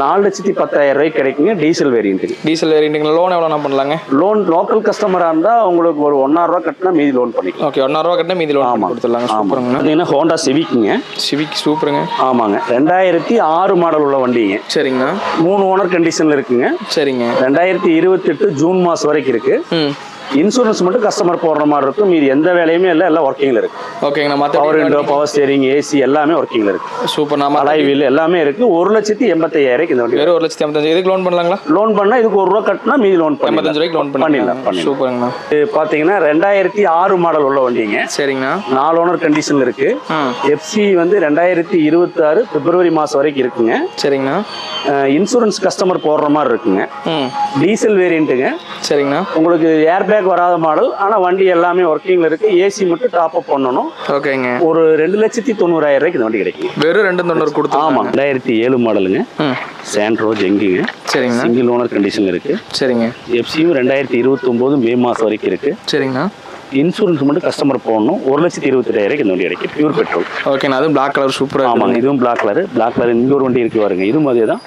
நாலு லட்சத்தி பத்தாயிரம் ரூபாய்க்கு கிடைக்குங்க டீசல் வேரியன்ட்டுங்க டீசல் வேரியண்ட்டுங்களா லோன் எவ்வளோ பண்ணலாங்க? லோன் லோக்கல் கஸ்டமராக இருந்தால் உங்களுக்கு ஒரு ஒன்னாயிரம் ரூபா கட்டினா மீதி லோன் பண்ணிக்கலாம். ஓகே ஒன்னாயிரம் ரூபா கட்டினா மீதி லோன் கொடுத்துடலாங்க. ஆமாம் சூப்பருங்கண்ணா பார்த்தீங்கன்னா ஹோண்டா சிவிக்குங்க சிவிக் சூப்பருங்க. ஆமாங்க. ரெண்டாயிரத்தி ஆறு மாடல் உள்ள வண்டிங்க. சரிங்கண்ணா மூணு ஓனர் கண்டிஷனில் இருக்குங்க. சரிங்க. ரெண்டாயிரத்தி இருபத்தெட்டு ஜூன் மாதம் வரைக்கும் இருக்கு. இன்சூரன்ஸ் மட்டும் கஸ்டமர் போடுற மாதிரி இருக்கும். மீதி எந்த வேலையுமே இல்லை எல்லாம் ஒர்க்கிங்கில் இருக்கு. ஓகேங்கண்ணா பவர் விண்டோ மற்ற பவர் ஸ்டேரிங் ஏசி எல்லாமே ஒர்க்கிங்கில் இருக்கு. சூப்பர் நான் அலாய் வீல் எல்லாமே இருக்கு. ஒரு லட்சத்தி எண்பத்தையாயிரம் இந்த வண்டி ஒரு லட்சத்தி ஐம்பத்தஞ்சு இதுக்கு லோன் பண்ணலாங்களா? லோன் பண்ணா இதுக்கு ஒரு ரூபா கட்டினா மீதி லோன் எண்பத்தஞ்சு ரூபாய்க்கு லோன் பண்ணிடலாம். சூப்பருங்கண்ணா இது பார்த்தீங்கன்னா ரெண்டாயிரத்தி ஆறு மாடல் உள்ள வண்டிங்க. சரிங்கண்ணா நாலு ஓனர் கண்டிஷன்ல இருக்கு. எஃப்சி வந்து ரெண்டாயிரத்தி இருபத்தி ஆறு பிப்ரவரி மாதம் வரைக்கும் இருக்குங்க. சரிங்கண்ணா இன்சூரன்ஸ் கஸ்டமர் போடுற மாதிரி இருக்குங்க. டீசல் வேரியண்ட்டுங்க சரிங்கண்ணா உங்களுக்கு ஏர் பேக் வராத மாடல் ஆனால் வண்டி எல்லாமே ஒர்க்கிங்கில் இருக்கு. ஏசி மட்டும் டாப் அப் பண்ணணும். ஓகேங்க. ஒரு ரெண்டு லட்சத்தி தொண்ணூறாயிரம் ரூபாய்க்கு இந்த வண்டி கிடைக்கும் வெறும் ரெண்டு தொண்ணூறு கொடுத்து ஆமாம் ரெண்டாயிரத்தி ஏழு மாடலுங்க சாண்ட்ரோ ஜெங்கிங்க சரிங்கண்ணா சிங்கிள் ஓனர் கண்டிஷன் இருக்கு. சரிங்க. எஃப்சியும் ரெண்டாயிரத்தி இருபத்தொம்போது மே மாதம் வரைக்கும் இருக்கு. சரிங்கண்ணா இன்சூரன்ஸ் மட்டும் கஸ்டமர் போடணும். ஒரு லட்சத்தி இருபத்தெட்டாயிரம் இந்த வண்டி கிடைக்கும் பியூர் பெட்ரோல் ஓகேண்ணா அதுவும் பிளாக் கலர் சூப்பராக ஆமாங்க. இதுவும் பிளாக் கலர் பிளாக் கலர் இங்கே ஒரு வண்டி இருக்கு பாருங்க. இதுவும் அதே தான்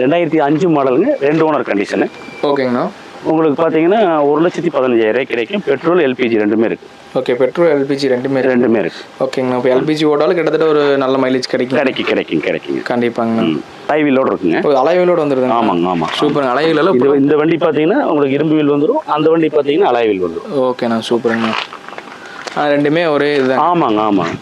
ரெண்டாயிரத்தி அஞ்சு மாடலுங்க ரெண்டு ஓனர் கண்டிஷனு ஓகேங்கண்ணா. உங்களுக்கு பார்த்தீங்கன்னா ஒரு லட்சத்தி பதினஞ்சாயிரம் கிடைக்கும். பெட்ரோல் எல்பிஜி ரெண்டுமே இருக்கு. ஓகே பெட்ரோல் எல்பிஜி ரெண்டுமே. ரெண்டுமே இருக்கு. ஓகேங்கண்ணா. இப்போ எல்பிஜி ஓட்டாலும் கிட்டத்தட்ட ஒரு நல்ல மைலேஜ் கிடைக்கும். கிடைக்கும் கிடைக்கும் கிடைக்குங்க கண்டிப்பாங்கண்ணா. அலைவிலோட இருக்குங்க. அலைவிலோடு வந்துருதுங்க ஆமாங்க ஆமாம். சூப்பருங்க அலைவிலெல்லாம் இது இந்த வண்டி பார்த்தீங்கன்னா உங்களுக்கு இரும்பு வீல் வந்துடும் அந்த வண்டி பார்த்தீங்கன்னா அலைவில் வந்துடும் ஓகேண்ணா சூப்பருங்கண்ணா. ரெண்டுமே ஒரே இதுதான். ஆமாங்க ஆமாங்க.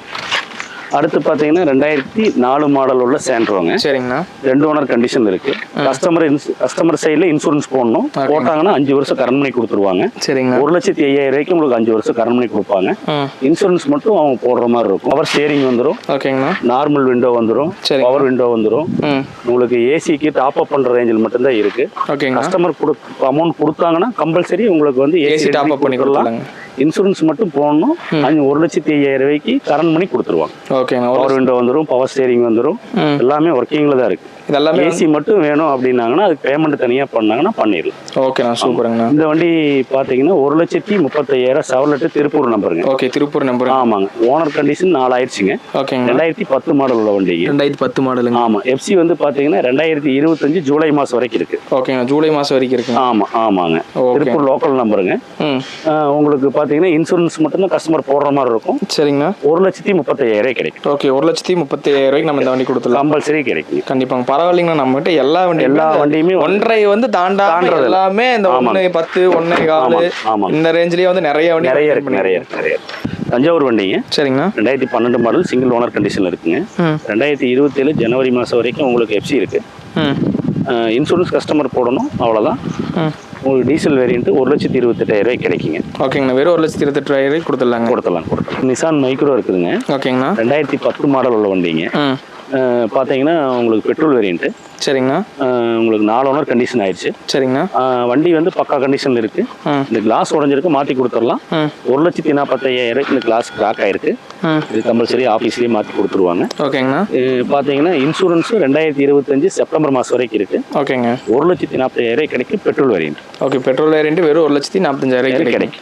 அடுத்து பார்த்தீங்கன்னா ரெண்டாயிரத்தி நாலு மாடல் உள்ள சேண்ட்ரோங்க சரிங்கண்ணா. ரெண்டு ஓனர் கண்டிஷன் இருக்கு. கஸ்டமர் கஸ்டமர் சைடில் இன்சூரன்ஸ் போடணும். போட்டாங்கன்னா அஞ்சு வருஷம் கரண்ட் பண்ணி கொடுத்துருவாங்க. சரிங்கண்ணா. ஒரு லட்சத்தி ஐயாயிரம் ரூபாய்க்கு உங்களுக்கு அஞ்சு வருஷம் கரண்ட் பண்ணி கொடுப்பாங்க. இன்சூரன்ஸ் மட்டும் அவங்க போடுற மாதிரி இருக்கும். பவர் ஸ்டேரிங் வந்துடும் ஓகேங்கண்ணா. நார்மல் விண்டோ வந்துடும். பவர் விண்டோ வந்துடும் உங்களுக்கு ஏசிக்கு டாப் அப் பண்ற ரேஞ்சில் மட்டும்தான் இருக்கு. கஸ்டமர் கொடு அமௌண்ட் கொடுத்தாங்கன்னா கம்பல்சரி உங்களுக்கு வந்து ஏசி டாப் அப் பண்ணி கொடுத்துடலாங்க. இன்சூரன்ஸ் மட்டும் போடணும். ஒரு லட்சத்தி ஐயாயிரம் ரூபாய்க்கு கரண்ட் பண்ணி கொடுத்துருவாங்க. ஓகேண்ணா பவர் விண்டோ வந்துடும் பவர் ஸ்டேரிங் வந்துடும். எல்லாமே ஒர்க்கிங்ல தான் இருக்கு. இதெல்லாமே ஏசி மட்டும் வேணும் அப்படின்னாங்கன்னா அதுக்கு பேமெண்ட் தனியா பண்ணாங்கன்னா பண்ணிடலாம். ஓகேண்ணா சூப்பருங்கண்ணா. இந்த வண்டி பாத்தீங்கன்னா ஒரு லட்சத்தி முப்பத்தையாயிரம் செவலெட்டு திருப்பூர் நம்பருங்க ஓகே திருப்பூர் நம்பர் ஆமாங்க. ஓனர் கண்டிஷன் நாலாயிடுச்சுங்க. ஓகேங்கண்ணா ரெண்டாயிரத்தி பத்து மாடல் உள்ள வண்டிங்க. ரெண்டாயிரத்தி பத்து மாடலுங்க ஆமா. எஃப்சி வந்து பாத்தீங்கன்னா ரெண்டாயிரத்தி இருபத்தஞ்சு ஜூலை மாசம் வரைக்கும் இருக்கு. ஓகேங்கண்ணா ஜூலை மாதம் வரைக்கும் இருக்குங்க ஆமா ஆமாங்க. திருப்பூர் லோக்கல் நம்பருங்க உங்களுக்கு பாத்தீங்கன்னா இன்சூரன்ஸ் மட்டும்தான் கஸ்டமர் போடுற மாதிரி இருக்கும். சரிங்கண்ணா. ஒரு லட்சத்தி முப்பத்தையாயிரம் கிடைக்கும். ஓகே ஒரு லட்சத்தி முப்பத்தி ஐயாயிரம் ரூபாய்க்கு நம்ம இந்த வண்டி கொடுத்துடலாம். கம்பல்சரி கிடைக்கும் கண்டிப்பாங்க. பரவாயில்லைங்கண்ணா நம்மகிட்ட எல்லா வண்டியும் எல்லா வண்டியுமே ஒன்றை வந்து தாண்டாம. எல்லாமே இந்த. ஒன்று பத்து ஒன்னே காலு. இந்த ரேஞ்சிலேயே வந்து நிறைய வண்டி நிறைய இருக்கு நிறைய நிறைய. தஞ்சாவூர் வண்டிங்க. சரிங்கண்ணா. ரெண்டாயிரத்தி பன்னெண்டு மாடல் சிங்கிள் ஓனர் கண்டிஷனில் இருக்குங்க. ரெண்டாயிரத்தி இருபத்தேழு ஜனவரி மாதம் வரைக்கும் உங்களுக்கு எஃப்சி இருக்கு. ம். இன்சூரன்ஸ் கஸ்டமர் போடணும் அவ்வளோதான் உங்களுக்கு டீசல் வேரியன்ட் ஒரு லட்சத்தி இருபத்தெட்டாயிரம் ரூபாய் கிடைக்குங்க. ஓகேங்கண்ணா வெறும் ஒரு லட்சத்தி இருபத்தெட்டாயிரம் ரூபாய்க்கு கொடுத்துடலாங்க. கொடுத்துடலாம் கொடுத்துடலாம். நிசான் மைக்ரோ இருக்குதுங்க. ஓகேங்கண்ணா. ரெண்டாயிரத்தி பத்து மாடல் உள்ள வண்டிங்க. பார்த்தீங்கன்னா உங்களுக்கு பெட்ரோல் வேரியன்ட்டு சரிங்கண்ணா. உங்களுக்கு நாலு ஓனர் கண்டிஷன் ஆயிடுச்சு. சரிங்கண்ணா. வண்டி வந்து பக்கா கண்டிஷனில் இருக்கு. இந்த கிளாஸ் உடஞ்சிருக்கு மாற்றி கொடுத்துடலாம். ஒரு லட்சத்தி நாற்பத்தையாயிரம் இந்த கிளாஸ் கிராக் ஆயிருக்கு. இது கம்பல்சரி ஆஃபீஸ்லேயே மாற்றி கொடுத்துருவாங்க. ஓகேங்கண்ணா. பார்த்தீங்கன்னா இன்சூரன்ஸும் ரெண்டாயிரத்தி இருபத்தஞ்சு செப்டம்பர் மாதம் வரைக்கும் இருக்கு. ஓகேங்க. ஒரு லட்சத்தி நாற்பத்தாயிரம் கிடைக்கும் petrol variant okay petrol variant வெறும் ஒரு லட்சத்தி நாற்பத்தஞ்சாயிரம் கிடைக்கும்.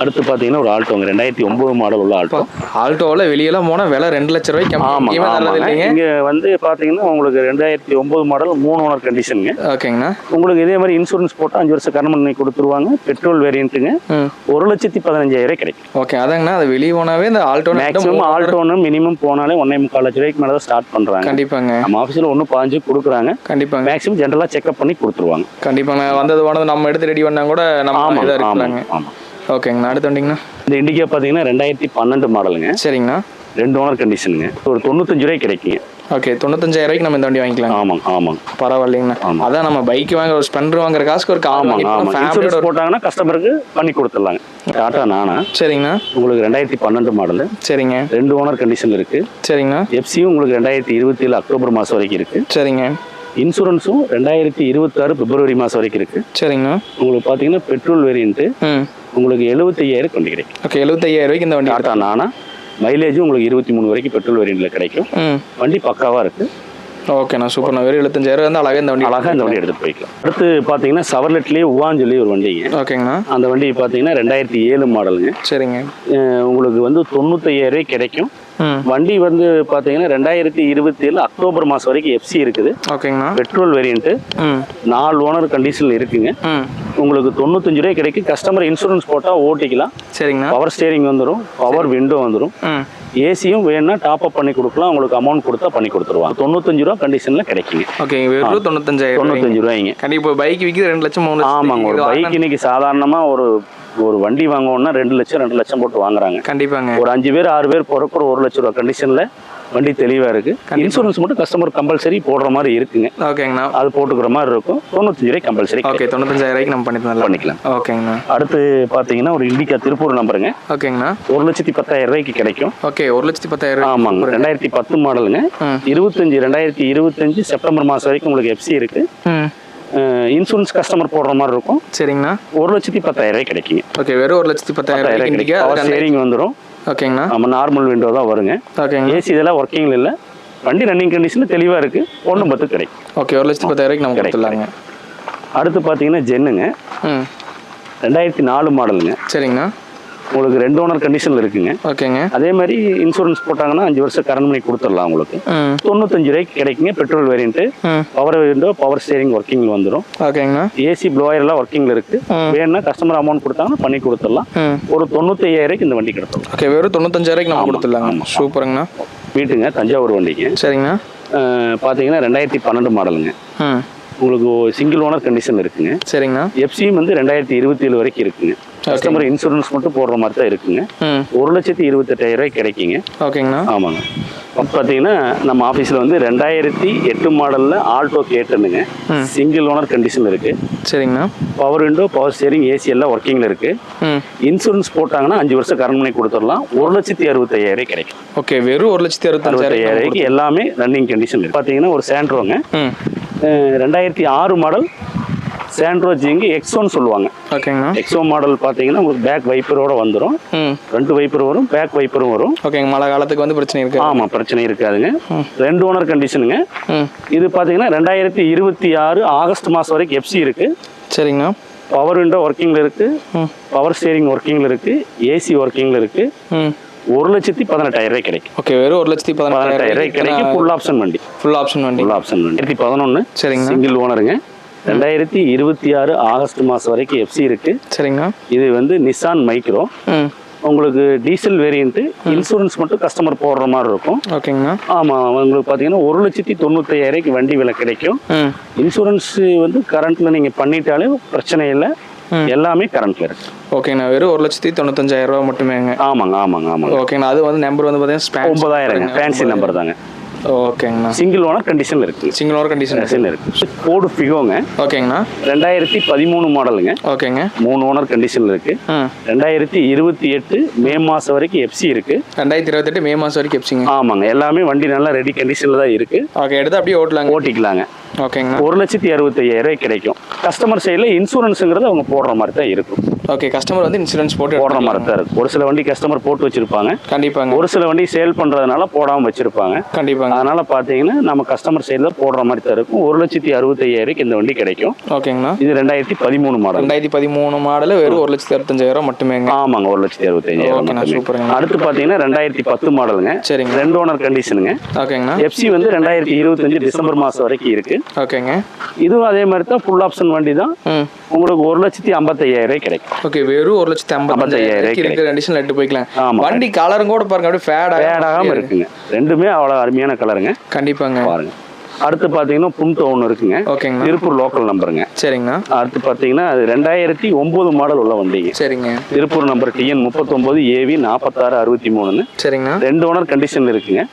அடுத்து பார்த்தீங்கன்னா ஒரு ஆல்டோங்க ரெண்டாயிரத்தி ஒன்பது மாடல் உள்ள ஆல்டோ. ஆல்டோவில் வெளியெல்லாம் போனால் விலை ரெண்டு லட்ச ரூபாய்க்கு ஆமாம் இங்கே வந்து பார்த்தீங்கன்னா உங்களுக்கு ரெண்டாயிரத்தி ஒன்பது மாடல் மூணு ஓனர் கண்டிஷனுங்க ஓகேங்கண்ணா. உங்களுக்கு இதே மாதிரி இன்சூரன்ஸ் போட்டு அஞ்சு வருஷம் கடன் பண்ணி கொடுத்துருவாங்க. பெட்ரோல் வேரியன்ட்டுங்க ம். ஒரு லட்சத்தி பதினஞ்சாயிரம் கிடைக்கும். ஓகே அதாங்கண்ணா. அது வெளியே போனாவே இந்த ஆல்டோ மேக்ஸிமம் ஆல்டோன்னு மினிமம் போனாலே ஒன்னே முக்கால் லட்ச ரூபாய்க்கு மேலே தான் ஸ்டார்ட் பண்ணுறாங்க கண்டிப்பாங்க. நம்ம ஆஃபீஸில் ஒன்று பாஞ்சு கொடுக்குறாங்க. கண்டிப்பாங்க. மேக்ஸிமம் ஜென்ரலாக செக்அப் பண்ணி கொடுத்துருவாங்க. கண்டிப்பாங்க. வந்தது போனது நம்ம எடுத்து ரெடி பண்ணா கூட நம்ம ஆமாம் இதாக இருக்கலாங்க ஆமாம் ஓகேங்கண்ணா அடுத்து வண்டிங்கண்ணா? இந்த இண்டிகா பார்த்தீங்கன்னா ரெண்டாயிரத்தி பன்னெண்டு மாடலுங்க. சரிங்கண்ணா. ரெண்டு ஓனர் கண்டிஷனுங்க ஒரு தொண்ணூத்தஞ்சு ரூபாய் கிடைக்குங்க. ஓகே தொண்ணூத்தஞ்சாயிரம் ரூபாய்க்கு நம்ம இந்த வண்டி வாங்கிக்கலாம். ஆமாங்க ஆமாங்க. பரவாயில்லைங்கண்ணா. ஆமாம். அதான் நம்ம பைக் வாங்க ஒரு ஸ்பெண்டர் வாங்குற காசுக்கு ஒரு வாங்கிட்டு ஃபேமிலியோட இன்சூரன்ஸ் போட்டாங்கன்னா கஸ்டமருக்கு பண்ணி கொடுத்துடலாங்க. டாட்டா நானா? சரிங்கண்ணா. உங்களுக்கு ரெண்டாயிரத்தி பன்னெண்டு மாடலு. சரிங்க. ரெண்டு ஓனர் கண்டிஷன் இருக்கு. சரிங்கண்ணா. எஃப்சியும் உங்களுக்கு ரெண்டாயிரத்தி இருபத்தி ஏழு அக்டோபர் மாதம் வரைக்கும் இருக்கு. சரிங்க. இன்சூரன்ஸும் ரெண்டாயிரத்தி இருபத்தாறு பிப்ரவரி மாதம் வரைக்கும் இருக்கு. சரிங்கண்ணா. உங்களுக்கு பார்த்தீங்கன்னா பெட்ரோல் வேரியன்ட்டு உங்களுக்கு எழுபத்தையாயிரம் கொண்டு கிடைக்கும் ஓகே எழுபத்தையாயிரம் ரூபாய்க்கு இந்த வண்டி டாட்டா நானா மைலேஜும் உங்களுக்கு இருபத்தி மூணு வரைக்கும் பெட்ரோல் வேரியண்ட்டில் கிடைக்கும். வண்டி பக்காவாக இருக்கு. ஓகேண்ணா சூப்பர்ண்ணா வெறும் எழுபத்தஞ்சாயிரம் வந்து அழகாக இந்த வண்டி அழகாக இந்த வண்டி எடுத்துகிட்டு போய்க்கலாம். அடுத்து பார்த்தீங்கன்னா சவர்லெட்லேயே உவான்னு சொல்லி ஒரு வண்டிங்க ஓகேங்கண்ணா. அந்த வண்டி பார்த்தீங்கன்னா ரெண்டாயிரத்தி ஏழு மாடலுங்க சரிங்க. உங்களுக்கு வந்து தொண்ணூத்தையாயிரம் கிடைக்கும். வண்டி வந்து பார்த்தீங்கன்னா ரெண்டாயிரத்தி இருபத்தி ஏழு அக்டோபர் மாதம் வரைக்கும் எஃப்சி இருக்குது. ஓகேங்கண்ணா. பெட்ரோல் வேரியண்ட்டு நாலு ஓனர் கண்டிஷனில் இருக்குங்க. உங்களுக்கு தொண்ணூத்தஞ்சு ரூபாய் கிடைக்கும் கஸ்டமர் இன்சூரன்ஸ் போட்டால் ஓட்டிக்கலாம். சரிங்கண்ணா. பவர் ஸ்டேரிங் வந்துடும் பவர் விண்டோ வந்துடும் ஏசியும் வேணும்னா டாப் அப் பண்ணி கொடுக்கலாம். உங்களுக்கு அமௌண்ட் கொடுத்தா பண்ணி கொடுத்துருவாங்க. தொண்ணூத்தஞ்சு ரூபா கண்டிஷனில் கிடைக்குங்க. ஓகே வெறும் தொண்ணூத்தஞ்சாயிரம். தொண்ணூத்தஞ்சு ரூபாய்ங்க. கண்டிப்பா பைக் விற்கிது ரெண்டு லட்சம் மூணு ஆமாங்க. ஒரு பைக் இன்னைக்கு சாதாரணமாக ஒரு ஒரு வண்டி வாங்கணும்னா ரெண்டு லட்சம் ரெண்டு லட்சம் போட்டு வாங்குறாங்க. கண்டிப்பாங்க. ஒரு அஞ்சு பேர் ஆறு பேர் ஒரு ஒரு லட்ச ரூபா கண்டிஷனில் வண்டி தெளிவாக இருக்கு. இன்சூரன்ஸ் மட்டும் கஸ்டமர் கம்பல்சரி போடுற மாதிரி இருக்குங்க. ஓகேங்கண்ணா. அது போட்டுக்கிற மாதிரி இருக்கும். தொண்ணூத்தஞ்சு ரூபாய் கம்பல்சரி ஓகே தொண்ணூத்தஞ்சாயிரம் ரூபாய்க்கு நம்ம பண்ணி பண்ணிக்கலாம். ஓகேங்கண்ணா. அடுத்து பார்த்தீங்கன்னா ஒரு இண்டிகா திருப்பூர் நம்பருங்க. ஓகேங்கண்ணா. ஒரு லட்சத்தி பத்தாயிரம் ரூபாய்க்கு கிடைக்கும். ஓகே ஒரு லட்சத்தி பத்தாயிரம் ஆமாங்க. ரெண்டாயிரத்தி பத்து மாடலுங்க. இருபத்தஞ்சு ரெண்டாயிரத்தி இருபத்தஞ்சு செப்டம்பர் மாதம் வரைக்கும் உங்களுக்கு எஃப்சி இருக்கு. இன்சூரன்ஸ் கஸ்டமர் போடுற மாதிரி இருக்கும். சரிங்கண்ணா. ஒரு லட்சத்தி பத்தாயிரம் ரூபாய் கிடைக்குங்க. ஓகே வெறும் ஒரு லட்சத்தி பத்தாயிரம் ரூபாய்க்கு கிடைக்கும். ஸ்டேரிங் வந்துடும் ஓகேங்கண்ணா. நம்ம நார்மல் விண்டோ தான் வருங்க. ஓகேங்க ஏசி இதெல்லாம் ஒர்க்கிங்கில் இல்லை. வண்டி ரன்னிங் கண்டிஷனில் தெளிவாக இருக்கு. ஒன்று பத்து கிடைக்கும் ஓகே ஒரு லட்சத்தி பத்தாயிரம் கிடைக்கும், கொடுத்துடலாங்க. அடுத்து பார்த்தீங்கன்னா ஜென்னுங்க ரெண்டாயிரத்தி நாலு மாடலுங்க சரிங்கண்ணா. உங்களுக்கு ரெண்டு ஓனர் கண்டிஷனில் இருக்குங்க. ஓகேங்க. அதே மாதிரி இன்சூரன்ஸ் போட்டாங்கன்னா அஞ்சு வருஷம் கரண்ட் பண்ணி கொடுத்துடலாம் உங்களுக்கு. தொண்ணூத்தஞ்சு ரூபாய்க்கு கிடைக்குங்க பெட்ரோல் வேரியன்ட்டு ம். பவர் விண்டோ பவர் ஸ்டேரிங் ஒர்க்கிங்கில் வந்துடும் ஓகேங்கண்ணா. ஏசி ப்ளோயர் எல்லாம் ஒர்க்கிங்கில் இருக்கு. வேணும்னா கஸ்டமர் அமௌண்ட் கொடுத்தாங்கன்னா பண்ணி கொடுத்துடலாம். ஒரு தொண்ணூத்தி ஐயாயிரம் இந்த வண்டி கிடைக்கும். ஓகே வெறும் தொண்ணூத்தஞ்சாயிரம் நம்ம கொடுத்துடலாங்க. சூப்பருங்கண்ணா. வீட்டுங்க தஞ்சாவூர் வண்டிங்க. சரிங்கண்ணா. பார்த்தீங்கன்னா ரெண்டாயிரத்தி பன்னெண்டு மாடலுங்க. உங்களுக்கு சிங்கிள் ஓனர் கண்டிஷன் இருக்குங்க. சரிங்கண்ணா. எஃப்சியும் வந்து ரெண்டாயிரத்தி இருபத்தி ஏழு வரைக்கும் இருக்குங்க. கஸ்டமர் இன்சூரன்ஸ் மட்டும் போடுற மாதிரி தான் இருக்குங்க. ஒரு லட்சத்தி இருபத்தெட்டாயிரம் ரூபாய் கிடைக்குங்க. ஓகேங்கண்ணா. ஆமாங்க. பார்த்தீங்கன்னா நம்ம ஆஃபீஸில் வந்து ரெண்டாயிரத்தி எட்டு மாடலில் ஆல்டோ கேட்டுனுங்க சிங்கிள் ஓனர் கண்டிஷன் இருக்குது சரிங்கண்ணா. Power window power steering AC எல்லாம் ஒர்க்கிங்கில் இருக்குது ம். இன்சூரன்ஸ் போட்டாங்கன்னா அஞ்சு வருஷம் கரண்ட் பண்ணி கொடுத்துடலாம். ஒரு லட்சத்தி அறுபத்தையாயிரம் கிடைக்கும். ஓகே வெறும் ஒரு லட்சத்தி அறுபத்தையாயிரம் எல்லாமே ரன்னிங் கண்டிஷன் இருக்கு. பார்த்தீங்கன்னா ஒரு சாண்ட்ரோங்க ரெண்டாயிரத்தி ஆறு மாடல் சாண்ட்ரோ ஜிங்கு எக்ஸோன்னு சொல்லுவாங்க. ஓகேங்கண்ணா எக்ஸோ மாடல் பார்த்தீங்கன்னா உங்களுக்கு பேக் வைப்பரோட வந்துடும் ம். ஃப்ரண்ட் வைப்பர் வரும் பேக் வைப்பரும் வரும். ஓகேங்க மழை காலத்துக்கு வந்து பிரச்சனை இருக்கு. ஆமாம் பிரச்சனை இருக்காதுங்க. ரெண்டு ஓனர் கண்டிஷனுங்க இது பார்த்தீங்கன்னா ரெண்டாயிரத்தி இருபத்தி ஆறு ஆகஸ்ட் மாதம் வரைக்கும் எஃப்சி இருக்கு. சரிங்கண்ணா பவர் விண்டோ ஒர்க்கிங்கில் இருக்கு. பவர் ஸ்டேரிங் ஒர்க்கிங்கில் இருக்கு. ஏசி ஒர்க்கிங்கில் இருக்கு. ஒரு லட்சத்தி பதினெட்டாயிரம் ரூபாய் கிடைக்கும். ஓகே வெறும் ஒரு லட்சத்தி பதினெட்டாயிரம் ரூபாய் கிடைக்கும். ஃபுல் ஆப்ஷன் வண்டி. ஃபுல் ஆப்ஷன் வண்டி. ஃபுல் ஆப்ஷன் வண்டி. பதினொன்று சரிங்கண்ணா சிங்கிள் ஓனருங்க ரெண்டாயிரத்தி இருபத்தி ஆறு ஆகஸ்ட் மாதம் வரைக்கும் எஃப்சி இருக்கு. சரிங்கண்ணா இது வந்து நிசான் மைக்ரோ உங்களுக்கு டீசல் வேரியண்ட்டு இன்சூரன்ஸ் மட்டும் கஸ்டமர் போடுற மாதிரி இருக்கும். ஓகேங்கண்ணா ஆமாம் உங்களுக்கு பார்த்தீங்கன்னா ஒரு லட்சத்தி தொண்ணூத்தையாயிரக்கு வண்டி விலை கிடைக்கும். இன்சூரன்ஸ் வந்து கரண்ட்ல நீங்கள் பண்ணிட்டாலே பிரச்சனை இல்லை. எல்லாமே கரண்ட்ல இருக்கு. ஓகேண்ணா வெறும் ஒரு லட்சத்தி தொண்ணூத்தஞ்சாயிரம் ரூபா மட்டுமேங்க. ஆமாங்க ஆமாங்க ஆமாங்க. ஓகேங்கண்ணா அது வந்து நம்பர் வந்து பார்த்தீங்கன்னா ஒன்பதாயிரங்க. ஃபேன்சி நம்பர் தாங்க. ஓகேங்கண்ணா. சிங்கிள் ஓனர் கண்டிஷன் இருக்கு. சிங்கிள் ஓவர் கண்டிஷன் கண்டிஷன் இருக்கு. கோடு ஃபிகோங்க ஓகேங்கண்ணா. ரெண்டாயிரத்தி பதிமூணு மாடலுங்க ஓகேங்க. மூணு ஓனர் கண்டிஷன்ல இருக்கு. ரெண்டாயிரத்தி இருபத்தி எட்டு மே மாசம் வரைக்கும் எஃப்சி இருக்கு. ரெண்டாயிரத்தி இருபத்தெட்டு மே மாதம் வரைக்கும் எப்சிங்க ஆமாங்க. எல்லாமே வண்டி நல்லா ரெடி கண்டிஷன்ல தான் இருக்கு. ஓகே எடுத்து அப்படியே ஓட்டலாங்க. ஓட்டிக்கலாங்க. ஓகேங்கண்ணா. ஒரு லட்சத்தி அறுபத்தையாயிரம் ரூபாய் கிடைக்கும். கஸ்டமர் சைடில் இன்சூரன்ஸுங்கிறது அவங்க போடுற மாதிரி தான் இருக்கும். ஓகே கஸ்டமர் வந்து இன்சூரன்ஸ் போட்டு போடுற மாதிரி தான் இருக்கும் ஒரு சில வண்டி கஸ்டமர் போட்டு வச்சிருப்பாங்க. கண்டிப்பாங்க. ஒரு சில வண்டி சேல் பண்றதுனால போடாம வச்சிருப்பாங்க. கண்டிப்பாங்க. அதனால பாத்தீங்கன்னா நம்ம கஸ்டமர் சைடில் போடுற மாதிரி தான் இருக்கும். ஒரு லட்சத்தி அறுபத்தையாயிரம் இந்த வண்டி கிடைக்கும். ஓகேங்கண்ணா. இது ரெண்டாயிரத்தி பதிமூணு மாடல் ரெண்டாயிரத்தி பதிமூணு மாடல் வெறும் ஒரு லட்சத்தி அறுபத்தஞ்சாயிரம் மட்டுமேங்க. ஆமாங்க ஒரு லட்சத்தி மட்டுமே. சூப்பருங்க. அடுத்து பாத்தீங்கன்னா ரெண்டாயிரத்தி பத்து மாடலுங்க சரிங்க. ரெண்டு ஓனர் கண்டிஷனுங்க ஓகேங்கண்ணா. எஃப்சி வந்து ரெண்டாயிரத்தி இருபத்தஞ்சு டிசம்பர் மாசம் வரைக்கும் இருக்கு. ஓகேங்க. இதுவும் அதே மாதிரி தான் ஃபுல் ஆப்ஷன் வண்டி தான். உங்களுக்கு ஒரு லட்சத்தி ஐம்பத்தையாயிரம் கிடைக்கும். ஓகே வெறும் ஒரு லட்சத்தி ஐம்பத்தஞ்சாயிரம் இருக்கிற கண்டிஷன்ல எடுத்து போய்க்கலாம். வண்டி கலரும் கூட பாருங்க அப்படியே ஃபேட் பேடாகாம இருக்குங்க. ரெண்டுமே அவ்வளோ அருமையான கலருங்க கண்டிப்பாங்க. பாருங்க. அடுத்து பார்த்தீங்கன்னா பும்டோ ஒன்று இருக்குங்க. ஓகேங்கண்ணா திருப்பூர் லோக்கல் நம்பருங்க சரிங்கண்ணா அடுத்து பார்த்தீங்கன்னா அது ரெண்டாயிரத்தி ஒம்பது மாடல் உள்ள வண்டிங்க. சரிங்க. திருப்பூர் நம்பர் டிஎன் முப்பத்தொம்போது ஏவி நாற்பத்தாறு அறுபத்தி மூணுன்னு சரிங்கண்ணா ரெண்டு ஓனர் கண்டிஷன்ல இருக்குங்க.